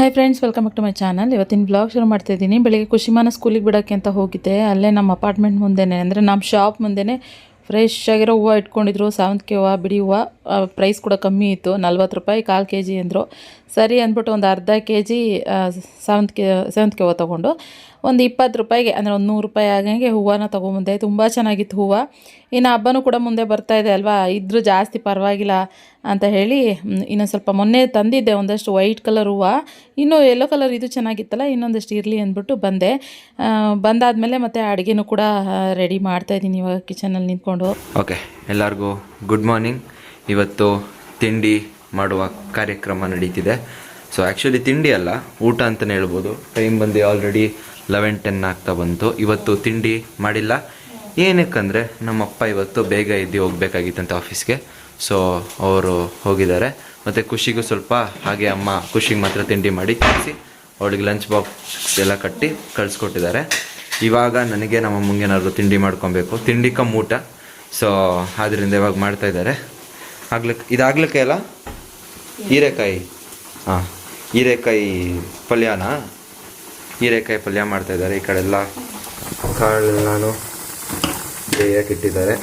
Hi friends welcome back to my channel ಇವತ್ತಿನ blog ಶುರು ಮಾಡ್ತಾ ಇದ್ದೀನಿ. ಬೆಳಿಗ್ಗೆ ಖುಷಿಮಾನ ಸ್ಕೂಲಿಗೆ ಬಿಡೋಕ್ಕೆ ಅಂತ ಹೋಗಿದ್ದೆ. ಅಲ್ಲೇ ನಮ್ಮ ಅಪಾರ್ಟ್ಮೆಂಟ್ ಮುಂದೆನೇ, ಅಂದರೆ ನಮ್ಮ ಶಾಪ್ ಮುಂದೆನೇ ಫ್ರೆಶ್ ಆಗಿರೋ ಹೂವು ಇಟ್ಕೊಂಡಿದ್ರು. ಸಾವಂತಿಗೆ ಹೂವು, ಬಿಡಿ ಹೂವು. ಪ್ರೈಸ್ ಕೂಡ ಕಮ್ಮಿ ಇತ್ತು, ನಲ್ವತ್ತು ರೂಪಾಯಿ ಕಾಲು ಕೆ ಜಿ ಅಂದರು. ಸರಿ ಅಂದ್ಬಿಟ್ಟು ಒಂದು ಅರ್ಧ ಕೆ ಜಿ ಕೆ ಸೇವಂತಿಗೆ ಹೂವು ತೊಗೊಂಡು, ಒಂದು ಇಪ್ಪತ್ತು ರೂಪಾಯಿಗೆ, ಅಂದರೆ ಒಂದು ನೂರು ರೂಪಾಯಿ ಆಗಂಗೆ ಹೂವನ್ನ ತೊಗೊಂಬಂದೆ. ತುಂಬ ಚೆನ್ನಾಗಿತ್ತು ಹೂವು. ಇನ್ನು ಹಬ್ಬನೂ ಕೂಡ ಮುಂದೆ ಬರ್ತಾ ಇದೆ ಅಲ್ವಾ? ಇದ್ರೂ ಜಾಸ್ತಿ ಪರವಾಗಿಲ್ಲ ಅಂತ ಹೇಳಿ ಇನ್ನು ಸ್ವಲ್ಪ ಮೊನ್ನೆ ತಂದಿದ್ದೆ ಒಂದಷ್ಟು ವೈಟ್ ಕಲರ್ ಹೂವು. ಇನ್ನೂ ಯೆಲ್ಲೋ ಕಲರ್ ಇದು ಚೆನ್ನಾಗಿತ್ತಲ್ಲ, ಇನ್ನೊಂದಷ್ಟು ಇರಲಿ ಅಂದ್ಬಿಟ್ಟು ಬಂದೆ. ಬಂದಾದಮೇಲೆ ಮತ್ತೆ ಅಡುಗೆನೂ ಕೂಡ ರೆಡಿ ಮಾಡ್ತಾಯಿದ್ದೀನಿ ಇವಾಗ ಕಿಚನಲ್ಲಿ ನಿಂತ್ಕೊಂಡು. ಓಕೆ ಎಲ್ಲರಿಗೂ ಗುಡ್ ಮಾರ್ನಿಂಗ್ ಇವತ್ತು ತಿಂಡಿ ಮಾಡುವ ಕಾರ್ಯಕ್ರಮ ನಡೀತಿದೆ. ಸೊ ಆ್ಯಕ್ಚುಲಿ ತಿಂಡಿ ಅಲ್ಲ, ಊಟ ಅಂತಲೇ ಹೇಳ್ಬೋದು. ಟೈಮ್ ಬಂದು ಆಲ್ರೆಡಿ ಲೆವೆನ್ ಟೆನ್ ಆಗ್ತಾ ಬಂತು. ಇವತ್ತು ತಿಂಡಿ ಮಾಡಿಲ್ಲ. ಏನಕ್ಕಂದರೆ, ನಮ್ಮಪ್ಪ ಇವತ್ತು ಬೇಗ ಇದ್ದು ಹೋಗ್ಬೇಕಾಗಿತ್ತಂತೆ ಆಫೀಸ್ಗೆ ಸೊ ಅವರು ಹೋಗಿದ್ದಾರೆ. ಮತ್ತು ಖುಷಿಗೂ ಸ್ವಲ್ಪ ಹಾಗೆ ಅಮ್ಮ ಖುಷಿಗೆ ಮಾತ್ರ ತಿಂಡಿ ಮಾಡಿ ಕಳಿಸಿ ಅವಳಿಗೆ ಲಂಚ್ ಬಾಕ್ಸ್ ಎಲ್ಲ ಕಟ್ಟಿ ಕಳಿಸ್ಕೊಟ್ಟಿದ್ದಾರೆ. ಇವಾಗ ನನಗೆ ನಮ್ಮ ಮುಂಗೇನಾದರೂ ತಿಂಡಿ ಮಾಡ್ಕೊಬೇಕು. ತಿಂಡಿ ಕಮ್ಮಿ ಊಟ ಸೊ ಆದ್ದರಿಂದ ಇವಾಗ ಮಾಡ್ತಾ ಇದ್ದಾರೆ. ಆಗ್ಲಿಕ್ಕೆ ಇದಾಗ್ಲಿಕ್ಕೆ ಅಲ್ಲ? ಹೀರೆಕಾಯಿ. ಹಾಂ ಹೀರೆಕಾಯಿ ಪಲ್ಯನ? ಹೀರೆಕಾಯಿ ಪಲ್ಯ ಮಾಡ್ತಾ ಇದ್ದಾರೆ. ಈ ಕಡೆ ಎಲ್ಲ ಕಾಳೆಲ್ಲಾನು ಬೇಯಕ್ಕೆ ಇಟ್ಟಿದ್ದಾರೆ.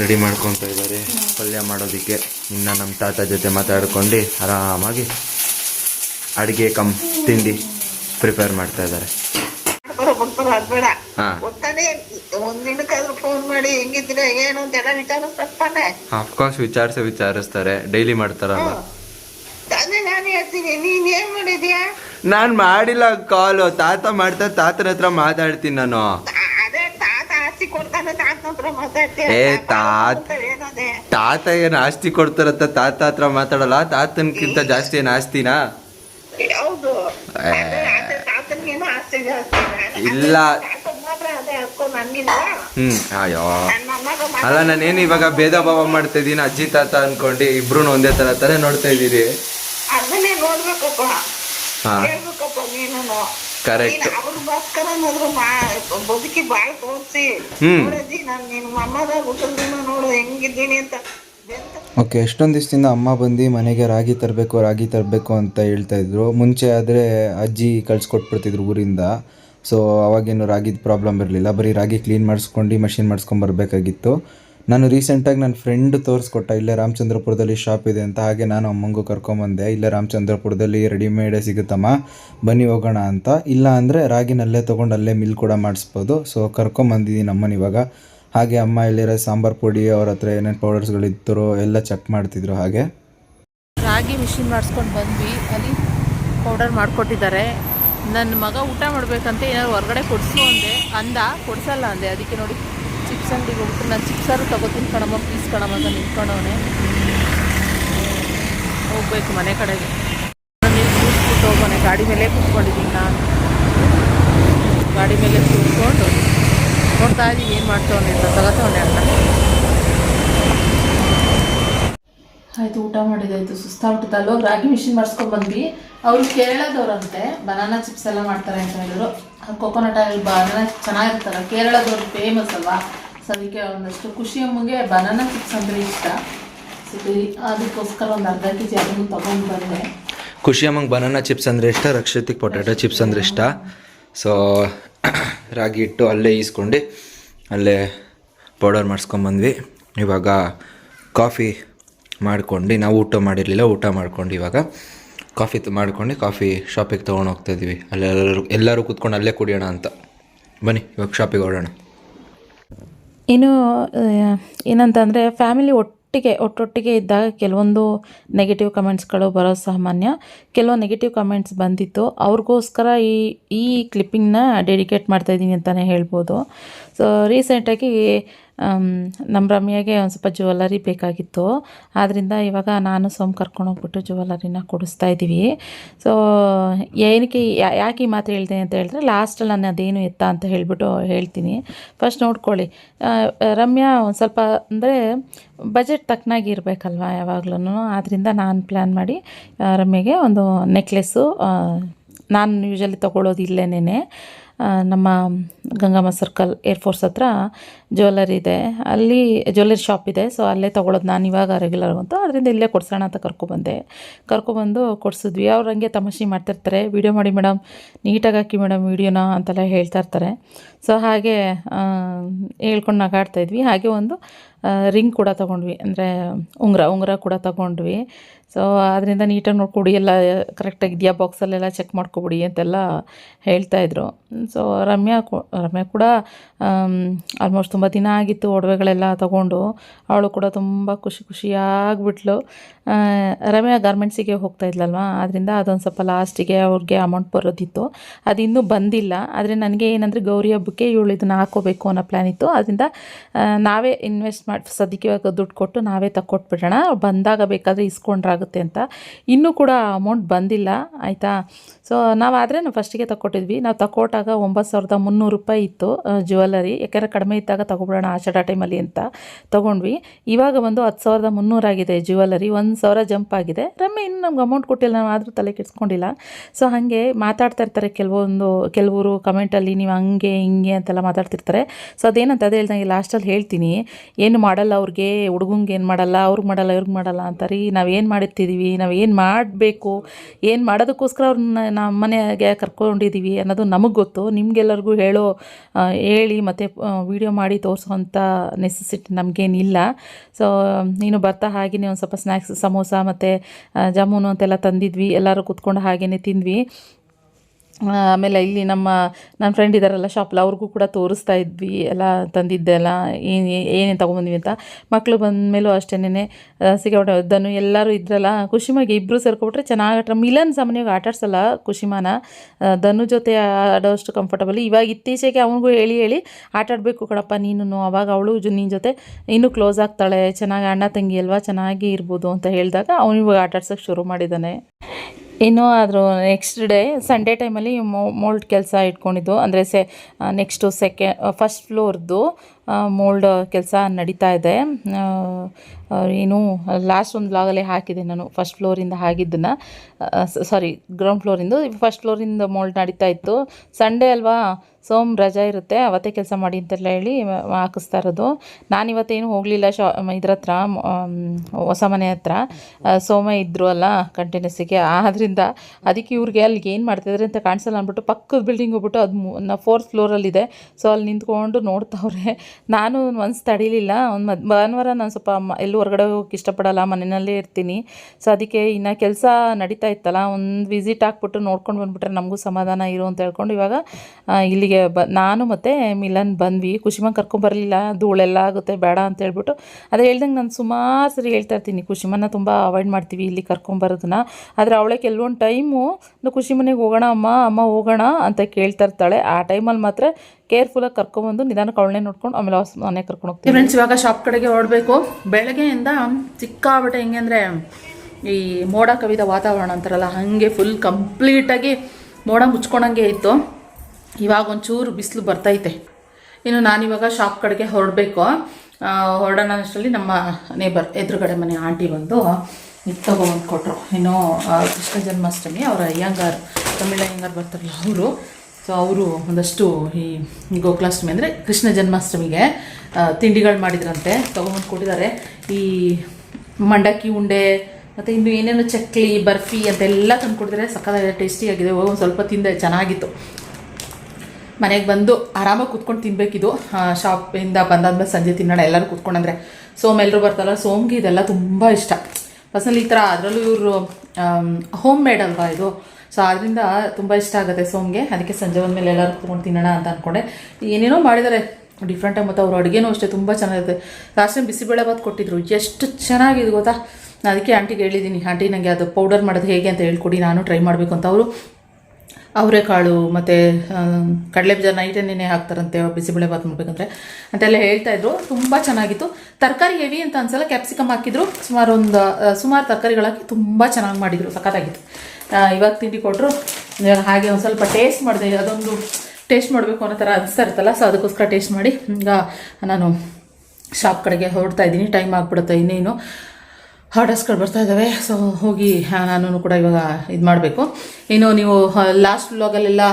ರೆಡಿ ಮಾಡ್ಕೊತಾ ಇದ್ದಾರೆ. ಪಲ್ಯ ಮಾಡೋದಕ್ಕೆ ಇನ್ನು ನಮ್ಮ ತಾತ ಜೊತೆ ಮಾತಾಡ್ಕೊಂಡು ಆರಾಮಾಗಿ ಅಡುಗೆ ಕಮ್ ತಿಂಡಿ ಪ್ರಿಪೇರ್ ಮಾಡ್ತಾ ಇದ್ದಾರೆ. ಹಾಂ. ಫೋನ್ ಮಾಡಿ ಹೆಂಗಿದ್ದೀರಾ ಏನು ಅಂತ ಎಲ್ಲ ವಿಚಾರಿಸ್ತಾನೆ ಅಫ್ಕೋರ್ಸ್ ವಿಚಾರಿಸ ವಿಚಾರಿಸ್ತಾರೆ ಡೈಲಿ ಮಾಡ್ತಾರಲ್ಲ. ಅದೇ ನಾನು ಹೇಳ್ತೀನಿ ನೀನ್ ಏನ್ ಮಾಡಿದ್ಯಾ? ನಾನು ಮಾಡಿಲ್ಲ ಕಾಲು ತಾತ ಮಾಡ್ತಾ ತಾತನ ಹತ್ರ ಮಾತಾಡ್ತೀನಿ ನಾನು. ಅದೇ ತಾತ ಆಸ್ತಿ ಕೊಡ್ತಾನೆ ತಾತನ ಹತ್ರ ಮಾತಾಡ್ತೀಯ? ಏ, ತಾತ ಏನು ಆಸ್ತಿ ಕೊಡ್ತಾರಂತ ತಾತ ಹತ್ರ ಮಾತಾಡಲ್ಲ? ತಾತನ್ಕಿಂತ ಜಾಸ್ತಿ ಏನ್ ಆಸ್ತಿನಾ? ಹೌದು. ಏ. ಅದೇ ಅದೇ ತಾತನ್ಗೇನೋ ಆಸ್ತಿ ಜಾಸ್ತಿ ಇಲ್ಲ. ತಾತನ್ ಮಾತ್ರ ಅದೇ ಹಕ್ಕು ನನ್ಗಿಲ್ಲ ಹ್ಮ್ ಅಯ್ಯೋ ಅಲ್ಲ ನಾನು ಏನು ನಾನೇನು ಇವಾಗ ಭೇದ ಭಾವ ಮಾಡ್ತಾ ಇದ್ದೀನಿ ಅಜ್ಜಿ ತಾತ ಅನ್ಕೊಂಡು ಇಬ್ರು ಒಂದೇ ತರ ತಾನೇ ನೋಡ್ತಾ ಇದ್ದೀರಿ ಹಾ. ಕರೆಕ್ಟ್ ಬದುಕಿ ಬಾಳ ತೋರ್ಸಿ. ಹೆಂಗಿದ್ದೀನಿ ಅಂತ. ಓಕೆ ಎಷ್ಟೊಂದು ದಿವಸದಿಂದ ಅಮ್ಮ ಬಂದು ಮನೆಗೆ ರಾಗಿ ತರಬೇಕು ರಾಗಿ ತರಬೇಕು ಅಂತ ಹೇಳ್ತಾ ಇದ್ರು. ಮುಂಚೆ ಆದರೆ ಅಜ್ಜಿ ಕಳ್ಸಿಕೊಟ್ಬಿಡ್ತಿದ್ರು ಊರಿಂದ. ಸೊ ಅವಾಗೇನು ರಾಗಿದ ಪ್ರಾಬ್ಲಮ್ ಇರಲಿಲ್ಲ. ಬರೀ ರಾಗಿ ಕ್ಲೀನ್ ಮಾಡಿಸ್ಕೊಂಡು ಮಷಿನ್ ಮಾಡಿಸ್ಕೊಂಡು ಬರಬೇಕಾಗಿತ್ತು. ನಾನು ರೀಸೆಂಟಾಗಿ ನನ್ನ ಫ್ರೆಂಡ್ ತೋರಿಸ್ಕೊಟ್ಟ, ಇಲ್ಲೇ ರಾಮಚಂದ್ರಪುರದಲ್ಲಿ ಶಾಪ್ ಇದೆ ಅಂತ, ಹಾಗೆ ನಾನು ಅಮ್ಮಂಗೂ ಕರ್ಕೊಂಬಂದೆ. ಇಲ್ಲೇ ರಾಮಚಂದ್ರಪುರದಲ್ಲಿ ರೆಡಿಮೇಡೇ ಸಿಗುತ್ತಮ್ಮ, ಬನ್ನಿ ಹೋಗೋಣ ಅಂತ. ಇಲ್ಲ ಅಂದರೆ ರಾಗಿನಲ್ಲೇ ತೊಗೊಂಡು ಅಲ್ಲೇ ಮಿಲ್ ಕೂಡ ಮಾಡಿಸ್ಬೋದು. ಸೊ ಕರ್ಕೊಂಬಂದಿದ್ದೀನಿ ಅಮ್ಮನ ಇವಾಗ. ಹಾಗೆ ಅಮ್ಮ ಇಲ್ಲಿರೋ ಸಾಂಬಾರು ಪುಡಿ ಅವ್ರ ಹತ್ರ ಏನೇನು ಪೌಡರ್ಸ್ಗಳಿದ್ದರು ಎಲ್ಲ ಚೆಕ್ ಮಾಡ್ತಿದ್ರು ಹಾಗೆ. ರಾಗಿ ಮಿಷಿನ್ ಮಾಡಿಸ್ಕೊಂಡು ಬಂದ್ವಿ. ಅಲ್ಲಿ ಪೌಡರ್ ಮಾಡಿಕೊಟ್ಟಿದ್ದಾರೆ. ನನ್ನ ಮಗ ಊಟ ಮಾಡಬೇಕಂತ ಏನಾದ್ರು ಹೊರಗಡೆ ಕೊಡಿಸು ಅಂದೆ, ಅಂದ, ಕೊಡಿಸಲ್ಲ ಅಂದೆ. ಅದಕ್ಕೆ ನೋಡಿ ಚಿಪ್ಸ್ ಅಂಗಡಿಗೆ ಹೋಗ್ಬಿಟ್ಟು ನಾನು ಚಿಪ್ಸಾರು ತಗೋತೀನಿ ಕಣಮ್ಮ ಪ್ಲೀಸ್ ಕಣಮ್ಮ, ಅಂತ ನಿಂತ್ಕೊಂಡವನೇ ಹೋಗ್ಬೇಕು ಮನೆ ಕಡೆಗೆ. ಕೂತ್ಬಿಟ್ಟು ಹೋಗೋಣ, ಗಾಡಿ ಮೇಲೆ ಕೂತ್ಕೊಂಡಿದ್ದೀನಿ ನಾನು. ಗಾಡಿ ಮೇಲೆ ಕೂತ್ಕೊಂಡು ನೋಡ್ತಾ ಇದ್ದೀನಿ ಏನು ಮಾಡ್ತವನೇ ಅಂತ. ತಗೋತವನೇ ಅಣ್ಣ. ಆಯಿತು, ಊಟ ಮಾಡಿದಾಯ್ತು. ಸುಸ್ತಾಗ್ಬಿಟ್ಟಿತ್ತು ಅಲ್ವಾಗ ರಾಗಿ ಮಿಷಿನ್ ಮಾಡಿಸ್ಕೊಂಡು ಬಂದ್ವಿ. ಅವ್ರು ಕೇರಳದವರಂತೆ ಬನಾನಾ ಚಿಪ್ಸ್ ಎಲ್ಲ ಮಾಡ್ತಾರೆ ಅಂತ ಹೇಳಿದ್ರು. ಕೊಕೊನಟ್ ಆಯಿಲ್ ಬನಾನಾ ಚೆನ್ನಾಗಿರ್ತಾರೆ ಕೇರಳದವ್ರು ಫೇಮಸ್ ಅಲ್ವಾ? ಸೊ ಅದಕ್ಕೆ ಒಂದಷ್ಟು ಖುಷಿ ಅಮ್ಮಗೆ ಬನಾನಾ ಚಿಪ್ಸ್ ಅಂದರೆ ಇಷ್ಟ. ಸೊ ಅದಕ್ಕೋಸ್ಕರ ಒಂದು ಅರ್ಧ ಕೆ ಜಿ ಅದನ್ನು ತೊಗೊಂಡು ಬಂದೆ. ಖುಷಿ ಅಮ್ಮಂಗೆ ಬನಾನಾ ಚಿಪ್ಸ್ ಅಂದರೆ ಇಷ್ಟ, ರಕ್ಷತಿಗೆ ಪೊಟ್ಯಾಟೊ ಚಿಪ್ಸ್ ಅಂದರೆ ಇಷ್ಟ. ಸೊ ರಾಗಿ ಇಟ್ಟು ಅಲ್ಲೇ ಈಸ್ಕೊಂಡು, ಅಲ್ಲೇ ಪೌಡರ್ ಮಾಡಿಸ್ಕೊಂಬಂದ್ವಿ ಇವಾಗ ಕಾಫಿ ಮಾಡ್ಕೊಂಡು, ನಾವು ಊಟ ಮಾಡಿರಲಿಲ್ಲ, ಊಟ ಮಾಡ್ಕೊಂಡು ಇವಾಗ ಕಾಫಿ ಮಾಡ್ಕೊಂಡು ಕಾಫಿ ಶಾಪಿಗೆ ತೊಗೊಂಡು ಹೋಗ್ತಾ ಇದ್ದೀವಿ ಅಲ್ಲೆಲ್ಲರೂ ಎಲ್ಲರೂ ಕೂತ್ಕೊಂಡು ಅಲ್ಲೇ ಕುಡಿಯೋಣ ಅಂತ. ಬನ್ನಿ, ಇವಾಗ ಶಾಪಿಗೆ ಹೊರಡೋಣ ಇನ್ನು ಏನಂತಂದರೆ ಫ್ಯಾಮಿಲಿ ಒಟ್ಟಿಗೆ ಒಟ್ಟೊಟ್ಟಿಗೆ ಇದ್ದಾಗ ಕೆಲವೊಂದು ನೆಗೆಟಿವ್ ಕಮೆಂಟ್ಸ್ಗಳು ಬರೋ ಸಾಮಾನ್ಯ. ಕೆಲವು ನೆಗೆಟಿವ್ ಕಮೆಂಟ್ಸ್ ಬಂದಿತ್ತು. ಅವ್ರಿಗೋಸ್ಕರ ಈ ಈ ಕ್ಲಿಪ್ಪಿಂಗ್ನ ಡೆಡಿಕೇಟ್ ಮಾಡ್ತಾಯಿದ್ದೀನಿ ಅಂತಲೇ ಹೇಳ್ಬೋದು. ಸೊ ರೀಸೆಂಟಾಗಿ ನಮ್ಮ ರಮ್ಯಾಗೆ ಒಂದು ಸ್ವಲ್ಪ ಜ್ಯುವೆಲ್ಲರಿ ಬೇಕಾಗಿತ್ತು. ಆದ್ದರಿಂದ ಇವಾಗ ನಾನು ಸೋಮ್ ಕರ್ಕೊಂಡೋಗ್ಬಿಟ್ಟು ಜ್ಯುವೆಲರಿನ ಕೊಡಿಸ್ತಾ ಇದ್ದೀವಿ ಸೊ ಏನಕ್ಕೆ ಯಾಕೆ ಈ ಮಾತು ಹೇಳಿದೆ ಅಂತ ಹೇಳಿದ್ರೆ ಲಾಸ್ಟಲ್ಲಿ ನಾನು ಅದೇನು ಎತ್ತ ಅಂತ ಹೇಳಿಬಿಟ್ಟು ಹೇಳ್ತೀನಿ. ಫಸ್ಟ್ ನೋಡ್ಕೊಳ್ಳಿ. ರಮ್ಯಾ ಒಂದು ಸ್ವಲ್ಪ ಅಂದರೆ ಬಜೆಟ್ ತಕ್ಕನಾಗಿ ಇರಬೇಕಲ್ವ ಯಾವಾಗ್ಲೂ ಆದ್ದರಿಂದ ನಾನು ಪ್ಲ್ಯಾನ್ ಮಾಡಿ ರಮ್ಯಗೆ ಒಂದು ನೆಕ್ಲೆಸ್ಸು ನಾನು ಯೂಶಲಿ ತೊಗೊಳ್ಳೋದು ಇಲ್ಲೇನೇ ನಮ್ಮ ಗಂಗಮ್ಮ ಸರ್ಕಲ್ ಏರ್ಫೋರ್ಸ್ ಹತ್ರ ಜ್ಯುವೆಲ್ಲರಿ ಇದೆ. ಅಲ್ಲಿ ಜ್ಯುವೆಲ್ಲರಿ ಶಾಪ್ ಇದೆ. ಸೊ ಅಲ್ಲೇ ತೊಗೊಳೋದು ನಾನು ಇವಾಗ ರೆಗ್ಯುಲರ್ ಅಂತ ಅದರಿಂದ ಇಲ್ಲೇ ಕೊಡ್ಸೋಣ ಅಂತ ಕರ್ಕೊಬಂದೆ ಕರ್ಕೊಬಂದು ಕೊಡಿಸಿದ್ವಿ. ಅವ್ರು ಹಂಗೆ ತಮಾಷೆ ಮಾಡ್ತಿರ್ತಾರೆ. ವೀಡಿಯೋ ಮಾಡಿ ಮೇಡಮ್ ನೀಟಾಗಿ ಹಾಕಿ ಮೇಡಮ್ ವೀಡಿಯೋನ ಅಂತೆಲ್ಲ ಹೇಳ್ತಾ ಇರ್ತಾರೆ. ಸೊ ಹಾಗೆ ಹೇಳ್ಕೊಂಡು ನಗಾಡ್ತಾ ಇದ್ವಿ. ಹಾಗೆ ಒಂದು ರಿಂಗ್ ಕೂಡ ತೊಗೊಂಡ್ವಿ. ಅಂದರೆ ಉಂಗುರ ಉಂಗುರ ಕೂಡ ತೊಗೊಂಡ್ವಿ. ಸೊ ಅದರಿಂದ ನೀಟಾಗಿ ನೋಡ್ಕೊಡಿ ಎಲ್ಲ ಕರೆಕ್ಟಾಗಿ ಇದೆಯಾ? ಬಾಕ್ಸಲ್ಲೆಲ್ಲ ಚೆಕ್ ಮಾಡ್ಕೊಬಿಡಿ ಅಂತೆಲ್ಲ ಹೇಳ್ತಾಯಿದ್ರು ಸೊ ರಮ್ಯಾ ರಮ್ಯಾ ಕೂಡ ಆಲ್ಮೋಸ್ಟ್ ತುಂಬ ದಿನ ಆಗಿತ್ತು ಒಡವೆಗಳೆಲ್ಲ ತಗೊಂಡು. ಅವಳು ಕೂಡ ತುಂಬ ಖುಷಿ ಖುಷಿಯಾಗಿಬಿಟ್ಲು. ರಮ್ಯ ಗಾರ್ಮೆಂಟ್ಸಿಗೆ ಹೋಗ್ತಾ ಇದ್ಲಲ್ವಾ? ಅದರಿಂದ ಅದೊಂದು ಸ್ವಲ್ಪ ಲಾಸ್ಟಿಗೆ ಅವ್ರಿಗೆ ಅಮೌಂಟ್ ಬರೋದಿತ್ತು. ಅದು ಇನ್ನೂ ಬಂದಿಲ್ಲ. ಆದರೆ ನನಗೆ ಏನಂದರೆ ಗೌರಿ ಹಬ್ಬಕ್ಕೆ ಇವಳು ಇದನ್ನು ಹಾಕೋಬೇಕು ಅನ್ನೋ ಪ್ಲ್ಯಾನ್ ಇತ್ತು. ಅದರಿಂದ ನಾವೇ ಇನ್ವೆಸ್ಟ್ ಮಾಡಿ, ಸದ್ಯಕ್ಕೆ ಇವಾಗ ದುಡ್ಡು ಕೊಟ್ಟು ನಾವೇ ತಕ್ಕೊಟ್ಬಿಡೋಣ. ಬಂದಾಗ ಬೇಕಾದರೆ ಇಸ್ಕೊಂಡ್ರಾಗುತ್ತೆ ಅಂತ. ಇನ್ನೂ ಕೂಡ ಅಮೌಂಟ್ ಬಂದಿಲ್ಲ. ಆಯಿತಾ? ಸೊ ನಾವು ಆದರೆ ನಾವು ಫಸ್ಟಿಗೆ ತಕ್ಕೊಟ್ಟಿದ್ವಿ. ನಾವು ತಕೊಟ್ಟಾಗ ಒಂಬತ್ತು ಸಾವಿರದ ಮುನ್ನೂರು ರೂಪಾಯಿ ಇತ್ತು ಜ್ಯುವೆಲ್ಲರಿ ಯಾಕೆಂದರೆ ಕಡಿಮೆ ಇದ್ದಾಗ ತಗೊಬಿಡೋಣ, ಆಷಾಢ ಟೈಮಲ್ಲಿ ಅಂತ ತೊಗೊಂಡ್ವಿ. ಇವಾಗ ಒಂದು ಹತ್ತು ಸಾವಿರದ ಮುನ್ನೂರಾಗಿದೆ ಜ್ಯುವೆಲ್ಲರಿ ಒಂದು ಸಾವಿರ ಜಂಪ್ ಆಗಿದೆ. ರಮ್ಮೆ, ಇನ್ನು ನಮ್ಗೆ ಅಮೌಂಟ್ ಕೊಟ್ಟಿಲ್ಲ, ನಾವು ಆದರೂ ತಲೆ ಕೆಡಿಸ್ಕೊಂಡಿಲ್ಲ. ಸೊ ಹಾಗೆ ಮಾತಾಡ್ತಾ ಇರ್ತಾರೆ ಕೆಲವೊಂದು, ಕೆಲವರು ಕಮೆಂಟಲ್ಲಿ ನೀವು ಹಂಗೆ, ಹಿಂಗೆ ಅಂತೆಲ್ಲ ಮಾತಾಡ್ತಿರ್ತಾರೆ. ಸೊ ಅದೇನಂತ ಅದೇ ಹೇಳ್ದಂಗೆ ಲಾಸ್ಟಲ್ಲಿ ಹೇಳ್ತೀನಿ. ಏನು ಮಾಡಲ್ಲ ಅವ್ರಿಗೆ, ಹುಡುಗಂಗೆ ಏನು ಮಾಡಲ್ಲ, ಅವ್ರಿಗೆ ಮಾಡಲ್ಲ, ಇವ್ರಿಗೆ ಮಾಡಲ್ಲ ಅಂತಾರೆ ನಾವು ಏನು ಮಾಡಿರ್ತಿದ್ದೀವಿ ನಾವು ಏನು ಮಾಡಬೇಕು, ಏನು ಮಾಡೋದಕ್ಕೋಸ್ಕರ ಅವ್ರನ್ನ ನಮ್ಮ ಮನೆಗೆ ಕರ್ಕೊಂಡಿದ್ದೀವಿ ಅನ್ನೋದು ನಮಗೆ ಗೊತ್ತು. ನಿಮಗೆಲ್ಲರಿಗೂ ಹೇಳೋ ಹೇಳಿ ಮತ್ತು ವಿಡಿಯೋ ಮಾಡಿ ತೋರಿಸೋವಂಥ ನೆಸೆಸಿಟಿ ನಮಗೇನಿಲ್ಲ. ಸೊ ನೀನು ಬರ್ತಾ ಹಾಗೆಯೇ ಒಂದು ಸ್ವಲ್ಪ ಸ್ನ್ಯಾಕ್ಸ್ ಸಮೋಸ ಮತ್ತು ಜಾಮೂನು ಅಂತೆಲ್ಲ ತಂದಿದ್ವಿ. ಎಲ್ಲರೂ ಕೂತ್ಕೊಂಡು ಹಾಗೆಯೇ ತಿಂದ್ವಿ. ಆಮೇಲೆ ಇಲ್ಲಿ ನಮ್ಮ ನನ್ನ ಫ್ರೆಂಡ್ ಇದ್ದಾರಲ್ಲ ಶಾಪಲ್ಲಿ ಅವ್ರಿಗೂ ಕೂಡ ತೋರಿಸ್ತಾ ಇದ್ವಿ. ಎಲ್ಲ ತಂದಿದ್ದೆಲ್ಲ ಏನು, ಏನೇನು ತೊಗೊಂಬಂದ್ವಿ ಅಂತ. ಮಕ್ಕಳು ಬಂದಮೇಲೂ ಅಷ್ಟೇನೆ ಸಿಕ್ಕಾಪಟ್ಟೆ ಇದ್ದನು ಎಲ್ಲರೂ ಇದ್ರಲ್ಲ ಖುಷಿಮಾಗೆ ಇಬ್ಬರು ಸೇರ್ಕೊಬಿಟ್ರೆ ಚೆನ್ನಾಗಿ ಆಟ ಮಿಲನ್ ಸಾಮಾನ್ಯವಾಗಿ ಆಟ ಆಡ್ಸಲ್ಲ ಖುಷಿಮಾನ ಧನು ಜೊತೆ ಆಡೋಷ್ಟು ಕಂಫರ್ಟಬಲ್ ಇವಾಗ ಇತ್ತೀಚೆಗೆ ಅವನಿಗೂ ಹೇಳಿ ಹೇಳಿ ಆಟ ಆಡಬೇಕು ಕಣಪ್ಪ ನೀನು ಅವಾಗ ಅವಳು ನಿನ್ನ ಜೊತೆ ಇನ್ನೂ ಕ್ಲೋಸ್ ಆಗ್ತಾಳೆ. ಚೆನ್ನಾಗಿ ಅಣ್ಣ, ತಂಗಿ ಅಲ್ವಾ? ಚೆನ್ನಾಗಿ ಇರ್ಬೋದು ಅಂತ ಹೇಳಿದಾಗ ಅವನು ಇವಾಗ ಆಟ ಶುರು ಮಾಡಿದ್ದಾನೆ ಇನ್ನು ಅದ್ರ ನೆಕ್ಸ್ಟ್ ಡೇ ಸಂಡೇ ಟೈಮಲ್ಲಿ ಮೋಲ್ಡ್ ಕೆಲಸ ಇಟ್ಕೊಂಡಿದ್ದು. ಅಂದರೆ ಸೆ ನೆಕ್ಸ್ಟು ಸೆಕೆ ಫಸ್ಟ್ ಫ್ಲೋರ್ದು ಮೋಲ್ಡ್ ಕೆಲಸ ನಡೀತಾ ಇದೆ. ಏನು ಲಾಸ್ಟ್ ಒಂದು ಲಾಗಲ್ಲೇ ಹಾಕಿದೆ ನಾನು ಫಸ್ಟ್ ಫ್ಲೋರಿಂದ ಆಗಿದ್ದನ್ನು ಸಾರಿ ಗ್ರೌಂಡ್ ಫ್ಲೋರಿಂದು ಫಸ್ಟ್ ಫ್ಲೋರಿಂದ ಮೋಲ್ಡ್ ನಡೀತಾ ಇತ್ತು. ಸಂಡೇ ಅಲ್ವಾ, ಸೋಮ್ ರಜಾ ಇರುತ್ತೆ, ಅವತ್ತೇ ಕೆಲಸ ಮಾಡಿ ಅಂತೆಲ್ಲ ಹೇಳಿ ಹಾಕಿಸ್ತಾ ಇರೋದು. ನಾನು ಇವತ್ತೇನು ಹೋಗಲಿಲ್ಲ ಶಾ ಇದ್ರ ಹತ್ರ ಹೊಸ ಮನೆ ಹತ್ರ. ಸೋಮ ಇದ್ದರು ಅಲ್ಲ ಕಂಟಿನ್ಯೂಸಿಗೆ ಆದ್ದರಿಂದ ಅದಕ್ಕೆ ಇವ್ರಿಗೆ ಅಲ್ಲಿಗೆ ಏನು ಮಾಡ್ತಿದ್ದಾರೆ ಅಂತ ಕಾಣಿಸಲ್ಲ ಅಂದ್ಬಿಟ್ಟು ಪಕ್ಕದ ಬಿಲ್ಡಿಂಗ್ ಹೋಗ್ಬಿಟ್ಟು ಅದು ಮೂ ಫೋರ್ತ್ ಫ್ಲೋರಲ್ಲಿದೆ ಸೊ ಅಲ್ಲಿ ನಿಂತ್ಕೊಂಡು ನೋಡ್ತಾವ್ರೆ. ನಾನು ಒಂದು ತಡೀಲಿಲ್ಲ, ಒಂದು ಮದ್, ಭಾನುವಾರ ನಾನು ಸ್ವಲ್ಪ ಎಲ್ಲಿ ಹೊರಗಡೆ ಹೋಗಕ್ಕೆ ಇಷ್ಟಪಡಲ್ಲ, ಮನೆಯಲ್ಲೇ ಇರ್ತೀನಿ. ಸೊ ಅದಕ್ಕೆ ಇನ್ನು ಕೆಲಸ ನಡೀತಾ ಇತ್ತಲ್ಲ, ಒಂದು ವಿಸಿಟ್ ಹಾಕ್ಬಿಟ್ಟು ನೋಡ್ಕೊಂಡು ಬಂದುಬಿಟ್ರೆ ನಮಗೂ ಸಮಾಧಾನ ಇರು ಅಂತ ಹೇಳ್ಕೊಂಡು ಇವಾಗ ಇಲ್ಲಿಗೆ ಬ, ನಾನು ಮತ್ತು ಮಿಲನ್ ಬಂದ್ವಿ. ಖುಷಿಮಂಗೆ ಕರ್ಕೊಂಬರಲಿಲ್ಲ ಧೂಳೆಲ್ಲ ಆಗುತ್ತೆ, ಬೇಡ ಅಂತ ಹೇಳ್ಬಿಟ್ಟು. ಅದೇ ಹೇಳ್ದಂಗೆ ನಾನು ಸುಮಾರು ಸರಿ ಹೇಳ್ತಾ ಇರ್ತೀನಿ. ಖುಷಿಮನ್ನ ತುಂಬ ಅವಾಯ್ಡ್ ಮಾಡ್ತೀವಿ ಇಲ್ಲಿ ಕರ್ಕೊಂಬರೋದನ್ನ ಆದರೆ ಅವಳೆ ಕೆಲವೊಂದು ಟೈಮು ಖುಷಿ ಮನೆಗೆ ಹೋಗೋಣ, ಅಮ್ಮ ಅಮ್ಮ ಹೋಗೋಣ ಅಂತ ಕೇಳ್ತಾ ಇರ್ತಾಳೆ. ಆ ಟೈಮಲ್ಲಿ ಮಾತ್ರ ಕೇರ್ಫುಲ್ಲಾಗಿ ಕರ್ಕೊಂಬಂದು ನಿಧಾನಕ್ಕೆ ಅವಳನ್ನೇ ನೋಡ್ಕೊಂಡು ಆಮೇಲೆ ಮನೆ ಕರ್ಕೊಂಡು ಹೋಗ್ತೀವಿ ಫ್ರೆಂಡ್ಸ್ ಇವಾಗ ಶಾಪ್ ಕಡೆಗೆ ಹೊರಡಬೇಕು. ಬೆಳಗ್ಗೆಯಿಂದ ಸಿಕ್ಕಾಬಿಟ್ಟೆ ಹೆಂಗೆ ಅಂದರೆ ಈ ಮೋಡ ಕವಿದ ವಾತಾವರಣ ಅಂತಾರಲ್ಲ, ಹಾಗೆ ಫುಲ್ ಕಂಪ್ಲೀಟಾಗಿ ಮೋಡ ಮುಚ್ಕೊಂಡಂಗೆ ಇತ್ತು. ಇವಾಗ ಒಂಚೂರು ಬಿಸಿಲು ಬರ್ತೈತೆ. ಇನ್ನು ನಾನಿವಾಗ ಶಾಪ್ ಕಡೆಗೆ ಹೊರಡಬೇಕು. ಹೊರಡೋಣ ಅಷ್ಟರಲ್ಲಿ ನಮ್ಮ ನೇಬರ್ ಎದುರುಗಡೆ ಮನೆ ಆಂಟಿ ಬಂದು ಇದು ತೊಗೊಂಡು ಕೊಟ್ಟರು ಇನ್ನು ಕೃಷ್ಣ ಜನ್ಮಾಷ್ಟಮಿ, ಅವರ ಅಯ್ಯಂಗಾರ್, ತಮಿಳ್ ಅಯ್ಯಂಗಾರ್ ಬರ್ತಾರಲ್ಲ, ಅವರು. ಸೊ ಅವರು ಒಂದಷ್ಟು ಈ ಗೋಕುಲಾಷ್ಟಮಿ ಅಂದರೆ ಕೃಷ್ಣ ಜನ್ಮಾಷ್ಟಮಿಗೆ ತಿಂಡಿಗಳು ಮಾಡಿದ್ರಂತೆ. ತೊಗೊಂಬಂದು ಕೊಟ್ಟಿದ್ದಾರೆ. ಈ ಮಂಡಕ್ಕಿ ಉಂಡೆ, ಮತ್ತು ಇನ್ನು ಏನೇನು ಚಕ್ಲಿ, ಬರ್ಫಿ ಅಂತೆಲ್ಲ ತಂದು ಕೊಟ್ಟಿದ್ದಾರೆ. ಸಕ್ಕತ್ತಾಗಿದೆ ಟೇಸ್ಟಿಯಾಗಿದೆ ಒಂದು ಸ್ವಲ್ಪ ತಿಂದೆ, ಚೆನ್ನಾಗಿತ್ತು. ಮನೆಗೆ ಬಂದು ಆರಾಮಾಗಿ ಕೂತ್ಕೊಂಡು ತಿನ್ನಬೇಕಿದು ಶಾಪಿಂದ ಬಂದಾದ್ಮೇಲೆ ಸಂಜೆ ತಿನ್ನೋಣ, ಎಲ್ಲರೂ ಕೂತ್ಕೊಂಡಂದ್ರೆ. ಸೋಮ್ ಎಲ್ಲರೂ ಬರ್ತಾರಲ್ಲ, ಸೋಮ್ಗೆ ಇದೆಲ್ಲ ತುಂಬ ಇಷ್ಟ. ಪರ್ಸನಲಿ ಈ ಥರ ಅದರಲ್ಲೂ ಇವರು ಹೋಮ್ ಮೇಡ್ ಅಲ್ವಾ ಇದು? ಸೊ ಆದ್ರಿಂದ ತುಂಬ ಇಷ್ಟ ಆಗುತ್ತೆ ಸೋಮ್ಗೆ ಅದಕ್ಕೆ ಸಂಜೆ ಬಂದಮೇಲೆ ಎಲ್ಲರೂ ಕೂತ್ಕೊಂಡು ತಿನ್ನೋಣ ಅಂತ ಅಂದ್ಕೊಂಡೆ ಏನೇನೋ ಮಾಡಿದ್ದಾರೆ ಡಿಫ್ರೆಂಟಾಗಿ ಮತ್ತು ಅವ್ರ ಅಡುಗೆನೂ ಅಷ್ಟೇ ತುಂಬ ಚೆನ್ನಾಗಿರುತ್ತೆ ಲಾಸ್ಟ್ ಟೈಮ್ ಬಿಸಿಬೇಳೆ ಬಾತ್ ಕೊಟ್ಟಿದ್ರು. ಎಷ್ಟು ಚೆನ್ನಾಗಿದೆ ಗೊತ್ತಾ? ನಾನು ಅದಕ್ಕೆ ಆಂಟಿಗೆ ಹೇಳಿದ್ದೀನಿ ಆಂಟಿ ನನಗೆ ಅದು ಪೌಡರ್ ಮಾಡೋದು ಹೇಗೆ ಅಂತ ಹೇಳ್ಕೊಡಿ. ನಾನು ಟ್ರೈ ಮಾಡಬೇಕು ಅಂತ. ಅವರು ಅವರೆಕಾಳು ಮತ್ತು ಕಡಲೆ ಬೀಜ ನೈಟೇ ನೆನೆ ಹಾಕ್ತಾರಂತೆ ಬಿಸಿಬೇಳೆ ಬಾತ್ ಮಾಡಬೇಕಂದ್ರೆ. ಅಂತೆಲ್ಲ ಹೇಳ್ತಾಯಿದ್ರು ತುಂಬ ಚೆನ್ನಾಗಿತ್ತು. ತರಕಾರಿ ಹೆವಿ ಅಂತ ಅನ್ಸಲ್ಲ. ಕ್ಯಾಪ್ಸಿಕಮ್ ಹಾಕಿದ್ರು. ಸುಮಾರು ಒಂದು ಸುಮಾರು ತರಕಾರಿಗಳು ಹಾಕಿ ತುಂಬ ಚೆನ್ನಾಗಿ ಮಾಡಿದರು. ಸಖತ್ತಾಗಿತ್ತು. ಇವಾಗ ತಿಂಡಿ ಕೊಟ್ಟರು ಇವಾಗ ಹಾಗೆ ಒಂದು ಸ್ವಲ್ಪ ಟೇಸ್ಟ್ ಮಾಡಿದೆ. ಅದೊಂದು ಟೇಸ್ಟ್ ಮಾಡಬೇಕು ಅನ್ನೋ ಥರ ಅನಿಸ್ತಾ ಇರ್ತಲ್ಲ ಸೊ ಅದಕ್ಕೋಸ್ಕರ ಟೇಸ್ಟ್ ಮಾಡಿ. ಈಗ ನಾನು ಶಾಪ್ ಕಡೆಗೆ ಹೊರಡ್ತಾ ಇದ್ದೀನಿ. ಟೈಮ್ ಆಗಿಬಿಡುತ್ತೆ ಇನ್ನೇನು. ಆರ್ಡರ್ಸ್ಗಳು ಬರ್ತಾ ಇದ್ದಾವೆ ಸೊ ಹೋಗಿ ನಾನು ಕೂಡ ಇವಾಗ ಇದು ಮಾಡಬೇಕು. ಇನ್ನು ನೀವು ಲಾಸ್ಟ್ ವ್ಲಾಗಲ್ಲೆಲ್ಲ